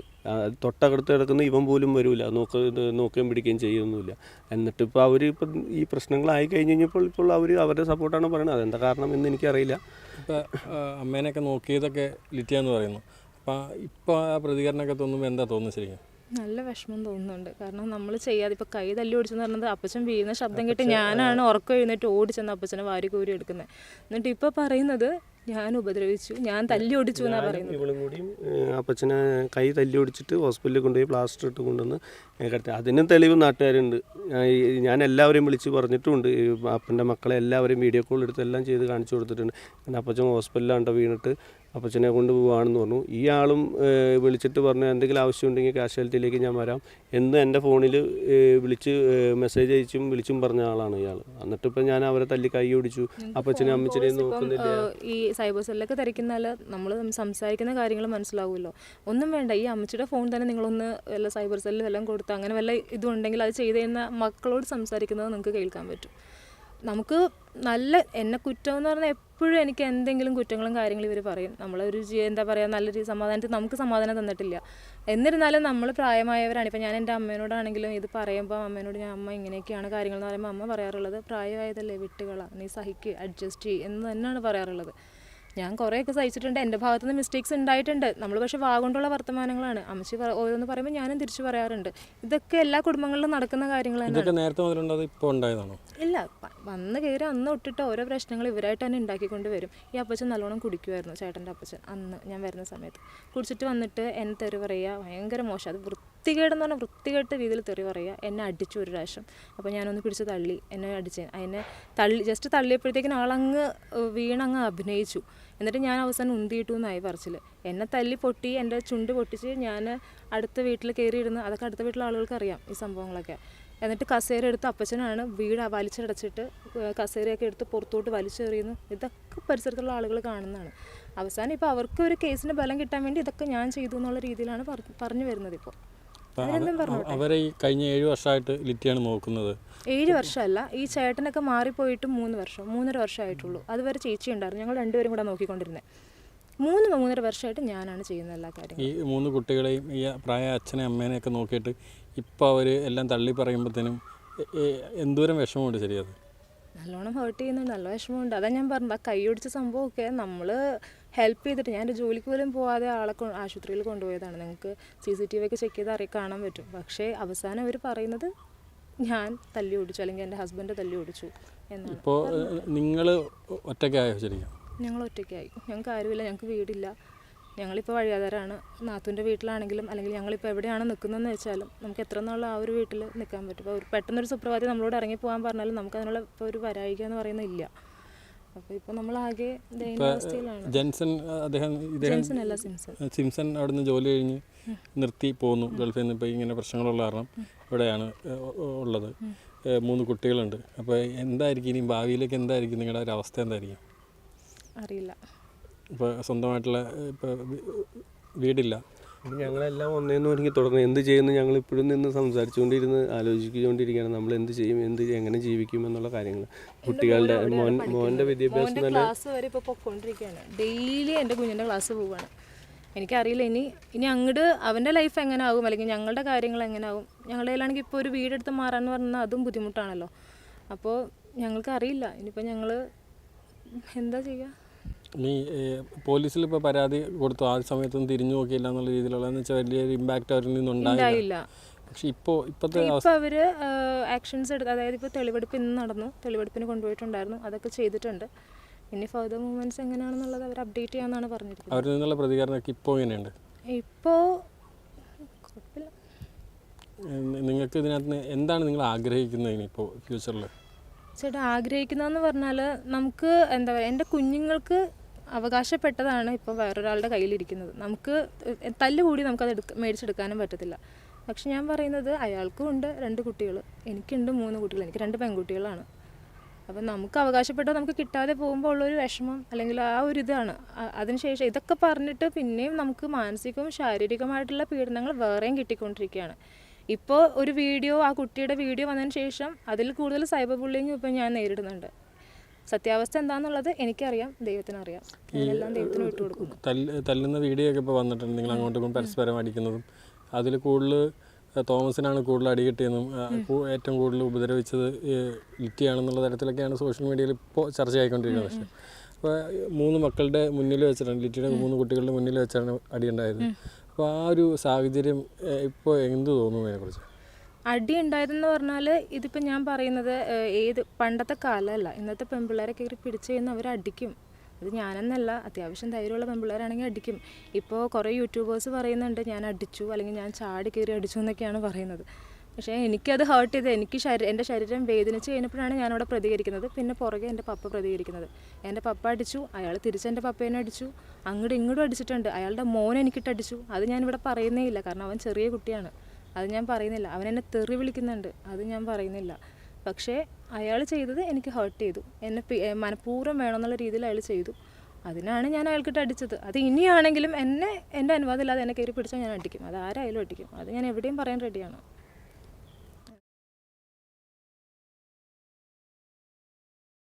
തൊട്ടകടുത്ത് കിടക്കുന്ന ഇവൻ പോലും വരില്ല നോക്ക നോക്കുകയും പിടിക്കുകയും ചെയ്യൊന്നുമില്ല എന്നിട്ട് ഇപ്പോൾ അവർ ഇപ്പം ഈ പ്രശ്നങ്ങളായി കഴിഞ്ഞ് കഴിഞ്ഞപ്പോൾ ഇപ്പോൾ അവർ അവരുടെ സപ്പോർട്ടാണ് പറയുന്നത് അതെന്താ കാരണം എന്ന് എനിക്കറിയില്ല. ഇപ്പം അമ്മേനെയൊക്കെ നോക്കിയതൊക്കെ ലിറ്റിയാന്ന് പറയുന്നു. അപ്പം ഇപ്പോൾ ആ പ്രതികരണമൊക്കെ തോന്നുമ്പോൾ എന്താ തോന്നുന്നത് ശരിക്കും? നല്ല വിഷമം തോന്നുന്നുണ്ട്. കാരണം നമ്മൾ ചെയ്യാതെ ഇപ്പോൾ കൈ തല്ലി ഓടിച്ചെന്ന് പറഞ്ഞത് അപ്പച്ചൻ വീഴുന്ന ശബ്ദം കേട്ട് ഞാനാണ് ഉറക്കം എഴുന്നേറ്റ് ഓടിച്ചെന്ന് അപ്പച്ചനെ വാരി കോരി എടുക്കുന്നത്. എന്നിട്ട് ഇപ്പോൾ പറയുന്നത് ഞാൻ ഉപദ്രവിച്ചു ഞാൻ തല്ലി ഓടിച്ചു എന്നാണ് പറയുന്നത്. ഇവളും കൂടിയും അപ്പച്ചനെ കൈ തല്ലി ഓടിച്ചിട്ട് ഹോസ്പിറ്റലിൽ കൊണ്ടുപോയി പ്ലാസ്റ്റർ ഇട്ട് കൊണ്ടുവന്ന് കിടത്തി. അതിനും തെളിവ് നാട്ടുകാരുണ്ട്. ഞാൻ എല്ലാവരെയും വിളിച്ച് പറഞ്ഞിട്ടുമുണ്ട് അപ്പന്റെ മക്കളെ എല്ലാവരെയും വീഡിയോ കോൾ എടുത്ത് എല്ലാം ചെയ്ത് കാണിച്ചു കൊടുത്തിട്ടുണ്ട്. പിന്നെ അപ്പച്ചൻ ഹോസ്പിറ്റലിലാണ്ടോ വീണിട്ട് അപ്പച്ചനെ കൊണ്ട് പോവാണെന്ന് പറഞ്ഞു. ഈ ആളും വിളിച്ചിട്ട് പറഞ്ഞു എന്തെങ്കിലും ആവശ്യമുണ്ടെങ്കിൽ കാഷ്വാലിറ്റിയിലേക്ക് ഞാൻ വരാം. എന്ന് എന്റെ ഫോണിൽ വിളിച്ച് മെസ്സേജ് അയച്ചും വിളിച്ചും പറഞ്ഞ ആളാണ് ഇയാൾ എന്നിട്ട് ഇപ്പം ഞാൻ അവരെ തല്ലി കൈ ഓടിച്ചു. അപ്പച്ചനെ അമ്മച്ചനെ നോക്കുന്നില്ല. ഈ സൈബർ സെല്ലൊക്കെ തിരക്കുന്നാൽ നമ്മൾ സംസാരിക്കുന്ന കാര്യങ്ങൾ മനസ്സിലാവുമല്ലോ. ഒന്നും വേണ്ട ഈ അമ്മച്ചിയുടെ ഫോൺ തന്നെ നിങ്ങളൊന്ന് വല്ല സൈബർ സെല്ലിൽ വല്ലതും കൊടുത്ത് അങ്ങനെ വല്ല ഇതുണ്ടെങ്കിൽ അത് ചെയ്ത് മക്കളോട് സംസാരിക്കുന്നത് നിങ്ങൾക്ക് കേൾക്കാൻ പറ്റും. നമുക്ക് നല്ല എന്നെ കുറ്റം എന്ന് പറഞ്ഞാൽ എപ്പോഴും എനിക്ക് എന്തെങ്കിലും കുറ്റങ്ങളും കാര്യങ്ങളും ഇവർ പറയും. നമ്മളൊരു എന്താ പറയുക നല്ലൊരു സമാധാനത്തിൽ നമുക്ക് സമാധാനം തന്നിട്ടില്ല. എന്നിരുന്നാലും നമ്മൾ പ്രായമായവരാണ്. ഇപ്പം ഞാൻ എന്റെ അമ്മേനോടാണെങ്കിലും ഇത് പറയുമ്പോൾ അമ്മേനോട് ഞാൻ അമ്മ ഇങ്ങനെയൊക്കെയാണ് കാര്യങ്ങൾ എന്ന് പറയുമ്പോൾ അമ്മ പറയാറുള്ളത് പ്രായമായതല്ലേ വിട്ടുകള നീ സഹിക്ക് അഡ്ജസ്റ്റ് ചെയ്യ് എന്ന് തന്നെയാണ് പറയാറുള്ളത്. ഞാൻ കുറേയൊക്കെ സഹിച്ചിട്ടുണ്ട്. എന്റെ ഭാഗത്തു നിന്ന് മിസ്റ്റേക്സ് ഉണ്ടായിട്ടുണ്ട്. നമ്മൾ പക്ഷേ വാഗൊണ്ടുള്ള വർത്തമാനങ്ങളാണ്. അമ്മച്ചി ഓരോന്ന് പറയുമ്പോൾ ഞാനും തിരിച്ചു പറയാറുണ്ട്. ഇതൊക്കെ എല്ലാ കുടുംബങ്ങളിലും നടക്കുന്ന കാര്യങ്ങളാണ് നേരത്തെ ഇപ്പോൾ ഉണ്ടായതാണോ? ഇല്ല. വന്ന് കയറി അന്ന് ഒട്ടിട്ട് ഓരോ പ്രശ്നങ്ങൾ ഇവരായിട്ട് തന്നെ ഉണ്ടാക്കിക്കൊണ്ട് വരും. ഈ അപ്പച്ചൻ നല്ലോണം കുടിക്കുമായിരുന്നു ചേട്ടന്റെ അപ്പച്ചൻ. അന്ന് ഞാൻ വരുന്ന സമയത്ത്. കുടിച്ചിട്ട് വന്നിട്ട് എന്നെ തെറി പറയുക ഭയങ്കര മോശം. അത് വൃത്തികേടെന്ന് പറഞ്ഞാൽ വൃത്തികെട്ട രീതിയിൽ തെറി പറയുക എന്നെ അടിച്ചു ഒരു പ്രാവശ്യം. അപ്പോൾ ഞാനൊന്ന് പിടിച്ച് തള്ളി. എന്നെ അടിച്ച് അതിനെ തള്ളി ജസ്റ്റ് തള്ളിയപ്പോഴത്തേക്കിന് ആളങ്ങ് വീണങ്ങ് അഭിനയിച്ചു. എന്നിട്ട് ഞാൻ അവസാനം ഉന്തിയിട്ടു എന്നായി പറച്ചിൽ എന്നെ തല്ലി പൊട്ടി എന്റെ ചുണ്ട് പൊട്ടിച്ച് ഞാൻ അടുത്ത വീട്ടിൽ കയറിയിരുന്ന് അതൊക്കെ അടുത്ത വീട്ടിലെ ആളുകൾക്ക് അറിയാം ഈ സംഭവങ്ങളൊക്കെ. എന്നിട്ട് കസേര എടുത്ത് അപ്പച്ചനാണ് വീട് വലിച്ചടച്ചിട്ട് കസേരയൊക്കെ എടുത്ത് പുറത്തോട്ട് വലിച്ചെറിയുന്നു. ഇതൊക്കെ പരിസരത്തുള്ള ആളുകൾ കാണുന്നതാണ്. അവസാനം ഇപ്പോൾ അവർക്ക് ഒരു കേസിന് ബലം കിട്ടാൻ വേണ്ടി ഇതൊക്കെ ഞാൻ ചെയ്തു എന്നുള്ള രീതിയിലാണ് പറഞ്ഞു വരുന്നത് ഇപ്പോൾ അവരെ ഈ കഴിഞ്ഞ ഏഴ് വർഷമായിട്ട് ലിറ്റിയാണ് നോക്കുന്നത്. ഏഴ് വർഷമല്ല ഈ ചേട്ടനൊക്കെ മാറിപ്പോയിട്ട് മൂന്ന് വർഷം മൂന്നര വർഷമായിട്ടുള്ളൂ. അതുവരെ ചേച്ചി ഉണ്ടായിരുന്നു ഞങ്ങൾ രണ്ടുപേരും കൂടെ നോക്കിക്കൊണ്ടിരുന്നത് മൂന്ന് മൂന്നര വർഷമായിട്ട് ഞാനാണ് ചെയ്യുന്ന എല്ലാ കാര്യങ്ങളും. ഈ മൂന്ന് കുട്ടികളെയും ഈ പ്രായ അച്ഛനെ അമ്മേനെയൊക്കെ നോക്കിയിട്ട് ഇപ്പോൾ അവർ എല്ലാം തള്ളി പറയുമ്പോഴത്തേനും എന്തോരം വിഷമമുണ്ട് ശരിയത് നല്ലോണം ഹേർട്ട് ചെയ്യുന്നുണ്ട് നല്ല വിഷമമുണ്ട്. അതാ ഞാൻ പറഞ്ഞത് ആ കൈയൊടിച്ച സംഭവമൊക്കെ നമ്മൾ ഹെൽപ്പ് ചെയ്തിട്ട് ഞാൻ എന്റെ ജോലിക്ക് പോലും പോവാതെ ആളെ ആശുപത്രിയിൽ കൊണ്ടുപോയതാണ്. നിങ്ങൾക്ക് സി സി ടി വി ഒക്കെ ചെക്ക് ചെയ്ത് അറിയാൻ കാണാൻ പറ്റും. പക്ഷേ അവസാനം അവർ പറയുന്നത് ഞാൻ തല്ലി ഓടിച്ചു അല്ലെങ്കിൽ എന്റെ ഹസ്ബൻഡ് തല്ലി ഓടിച്ചു എന്നാണ്. ഇപ്പോൾ നിങ്ങൾ ഒറ്റയ്ക്കായോ ശരിക്കും? ഞങ്ങൾ ഒറ്റയ്ക്കായി. ഞങ്ങൾക്ക് ആരുമില്ല ഞങ്ങൾക്ക് വീടില്ല. ഞങ്ങളിപ്പോൾ വഴിയാതാരാണ് നാത്തൂന്റെ വീട്ടിലാണെങ്കിലും അല്ലെങ്കിൽ ഞങ്ങളിപ്പോൾ എവിടെയാണ് നിൽക്കുന്നതെന്ന് വെച്ചാലും നമുക്ക് എത്ര നാളും ആ ഒരു വീട്ടിൽ നിൽക്കാൻ പറ്റും. ഇപ്പോൾ ഒരു പെട്ടെന്നൊരു സുപ്രഭാതം നമ്മളോട് ഇറങ്ങി പോകാൻ പറഞ്ഞാലും നമുക്ക് അതിനുള്ള ഇപ്പോൾ ഒരു വരായിക എന്ന് പറയുന്നത് ജെൻസൺ അദ്ദേഹം ഇദ്ദേഹം സിംസൺ. അവിടുന്ന് ജോലി കഴിഞ്ഞ് നിർത്തി പോന്നു. ഗൾഫിൽ നിന്ന് ഇപ്പോൾ ഇങ്ങനെ പ്രശ്നങ്ങളുള്ള കാരണം ഇവിടെയാണ് ഉള്ളത്. മൂന്ന് കുട്ടികളുണ്ട്. അപ്പോൾ എന്തായിരിക്കും ഇനി ഭാവിയിലേക്ക് എന്തായിരിക്കും? നിങ്ങളുടെ ഒരു അവസ്ഥ എന്തായിരിക്കും? അറിയില്ല. ഇപ്പോൾ സ്വന്തമായിട്ടുള്ള ഇപ്പോൾ വീടില്ല. ഇനി ഞങ്ങളെല്ലാം ഒന്നേന്ന് ഒരുങ്ങി തുടർന്ന് എന്ത് ചെയ്യുന്നു? ഞങ്ങൾ ഇപ്പോഴും നിന്ന് സംസാരിച്ചുകൊണ്ടിരുന്ന് ആലോചിച്ചുകൊണ്ടിരിക്കുകയാണ്. നമ്മൾ എന്ത് ചെയ്യും? എന്ത് എങ്ങനെ ജീവിക്കും എന്നുള്ള കാര്യങ്ങൾ. കുട്ടികളുടെ മോൻ മോന്റെ വിദ്യാഭ്യാസം തന്നെ ക്ലാസ് വരെ ഇപ്പോൾ പൊയ്ക്കൊണ്ടിരിക്കുകയാണ്. ഡെയിലി എന്റെ കുഞ്ഞിന്റെ ക്ലാസ് പോവുകയാണ് എനിക്കറിയില്ല. ഇനി ഇനി അങ്ങോട്ട് അവന്റെ ലൈഫ് എങ്ങനെ ആകും അല്ലെങ്കിൽ ഞങ്ങളുടെ കാര്യങ്ങൾ എങ്ങനെ ആകും ഞങ്ങളുടെ കയ്യിലാണെങ്കിൽ ഇപ്പോൾ ഒരു വീടെടുത്ത് മാറാന്ന് പറഞ്ഞാൽ അതും ബുദ്ധിമുട്ടാണല്ലോ. അപ്പോൾ ഞങ്ങൾക്ക് അറിയില്ല. ഇനിയിപ്പോൾ ഞങ്ങൾ എന്താ ചെയ്യുക? ഇനി പോലീസിൽ ഇപ്പോൾ പരാതി കൊടുത്തു? ആ സമയത്തൊന്നും തിരിഞ്ഞു നോക്കിയില്ല എന്നുള്ള രീതിയിലുള്ള എന്ന് വെച്ചാൽ വലിയൊരു ഇമ്പാക്റ്റ് അവരിൽ നിന്നുണ്ടായില്ല. പക്ഷെ ഇപ്പോൾ ഇപ്പോഴത്തെ ഇപ്പോൾ അവർ ആക്ഷൻസ് എടുത്ത് അതായത് ഇപ്പോൾ തെളിവെടുപ്പ് ഇന്ന് നടന്നു. തെളിവെടുപ്പിന് കൊണ്ടുപോയിട്ടുണ്ടായിരുന്നു. അതൊക്കെ ചെയ്തിട്ടുണ്ട്. ഇനി ഫർദർ മൂവ്മെന്റ്സ് എങ്ങനെയാണെന്നുള്ളത് അവർ അപ്ഡേറ്റ് ചെയ്യാമെന്നാണ് പറഞ്ഞിരിക്കുന്നത്. അവരിൽ നിന്നുള്ള പ്രതികരണമൊക്കെ ഇപ്പോൾ എങ്ങനെയുണ്ട്? ഇപ്പോൾ കുഴപ്പമില്ല. നിങ്ങൾക്ക് ഇതിനകത്ത് എന്താണ് നിങ്ങൾ ആഗ്രഹിക്കുന്നത് ഇനിയിപ്പോൾ ഫ്യൂച്ചറിൽ ചേട്ടാ ആഗ്രഹിക്കുന്നതെന്ന് പറഞ്ഞാൽ നമുക്ക് എന്താ പറയുക എന്റെ കുഞ്ഞുങ്ങൾക്ക് അവകാശപ്പെട്ടതാണ് ഇപ്പോൾ വേറൊരാളുടെ കയ്യിലിരിക്കുന്നത്. നമുക്ക് തല്ലുകൂടി നമുക്കത് എടുക്ക മേടിച്ചെടുക്കാനും പറ്റത്തില്ല. പക്ഷെ ഞാൻ പറയുന്നത് അയാൾക്കും ഉണ്ട് രണ്ട് കുട്ടികൾ എനിക്കുണ്ട് മൂന്ന് കുട്ടികൾ എനിക്ക് രണ്ട് പെൺകുട്ടികളാണ്. അപ്പം നമുക്ക് അവകാശപ്പെട്ടത് നമുക്ക് കിട്ടാതെ പോകുമ്പോൾ ഉള്ളൊരു വിഷമം അല്ലെങ്കിൽ ആ ഒരു ഇതാണ്. അതിനുശേഷം ഇതൊക്കെ പറഞ്ഞിട്ട് പിന്നെയും നമുക്ക് മാനസികവും ശാരീരികമായിട്ടുള്ള പീഡനങ്ങൾ വേറെയും കിട്ടിക്കൊണ്ടിരിക്കുകയാണ്. ഇപ്പോൾ ഒരു വീഡിയോ ആ കുട്ടിയുടെ വീഡിയോ വന്നതിന് ശേഷം അതിൽ കൂടുതൽ സൈബർ ബുള്ളിങ്ങും ഇപ്പം ഞാൻ നേരിടുന്നുണ്ട്. സത്യാവസ്ഥ എന്താണെന്നുള്ളത് എനിക്കറിയാം ദൈവത്തിനറിയാം. എല്ലാം ദൈവത്തിന് വിട്ടുകൊടുക്കുന്നു കൊടുക്കും. തല്ലുന്ന വീഡിയോ ഒക്കെ ഇപ്പോൾ വന്നിട്ടുണ്ട്. നിങ്ങൾ അങ്ങോട്ടും പരസ്പരം അടിക്കുന്നതും. അതിൽ കൂടുതൽ തോമസിനാണ് കൂടുതൽ അടി കിട്ടിയതെന്നും ഏറ്റവും കൂടുതൽ ഉപദ്രവിച്ചത് ലിറ്റിയാണെന്നുള്ള തരത്തിലൊക്കെയാണ് സോഷ്യൽ മീഡിയയിൽ ഇപ്പോൾ ചർച്ചയായിക്കൊണ്ടിരിക്കുന്നത്. പക്ഷേ അപ്പോൾ മൂന്ന് മക്കളുടെ മുന്നിൽ വെച്ചിട്ടാണ് ലിറ്റിയുടെ മൂന്ന് കുട്ടികളുടെ മുന്നിൽ വെച്ചാണ് അടിയുണ്ടായത്. അപ്പോൾ ആ ഒരു സാഹചര്യം ഇപ്പോൾ എന്ത് തോന്നുന്നു അതിനെക്കുറിച്ച് അടി ഉണ്ടായതെന്ന് പറഞ്ഞാൽ ഇതിപ്പോൾ ഞാൻ പറയുന്നത് ഏത് പണ്ടത്തെ കാലമല്ല. ഇന്നത്തെ പെൺപിള്ളേരെ കയറി പിടിച്ചു കഴിഞ്ഞാൽ അവർ അടിക്കും. അത് ഞാനെന്നല്ല അത്യാവശ്യം ധൈര്യമുള്ള പെൺപിള്ളേരാണെങ്കിൽ അടിക്കും. ഇപ്പോൾ കുറേ യൂട്യൂബേഴ്സ് പറയുന്നുണ്ട് ഞാൻ അടിച്ചു അല്ലെങ്കിൽ ഞാൻ ചാടി കയറി അടിച്ചു എന്നൊക്കെയാണ് പറയുന്നത്. പക്ഷേ എനിക്കത് ഹേർട്ട് ചെയ്ത് എനിക്ക് ശരീരം എന്റെ ശരീരം വേദനിച്ച് കഴിഞ്ഞപ്പോഴാണ് ഞാനവിടെ പ്രതികരിക്കുന്നത്. പിന്നെ പുറകെ എന്റെ പപ്പ പ്രതികരിക്കുന്നത്. എന്റെ പപ്പ അടിച്ചു അയാൾ തിരിച്ച് എന്റെ പപ്പേനെ അടിച്ചു അങ്ങോട്ടും ഇങ്ങോട്ടും അടിച്ചിട്ടുണ്ട്. അയാളുടെ മോനെ എനിക്കിട്ട് അടിച്ചു. അത് ഞാനിവിടെ പറയുന്നേ ഇല്ല. കാരണം അവൻ ചെറിയ കുട്ടിയാണ്. അത് ഞാൻ പറയുന്നില്ല. അവൻ എന്നെ തെറി വിളിക്കുന്നുണ്ട്. അത് ഞാൻ പറയുന്നില്ല. പക്ഷേ അയാൾ ചെയ്തത് എനിക്ക് ഹേർട്ട് ചെയ്തു. എന്നെ മനഃപൂർവം വേണമെന്നുള്ള രീതിയിൽ അയാൾ ചെയ്തു. അതിനാണ് ഞാൻ അയാൾക്കിട്ട് അടിച്ചത്. അത് ഇനിയാണെങ്കിലും എന്നെ എന്റെ അനുവാദം ഇല്ലാതെ എന്നെ കയറി പിടിച്ചാൽ ഞാൻ അടിക്കും. അത് ആരായാലും അടിക്കും. അത് ഞാൻ എവിടെയും പറയാൻ റെഡിയാണ്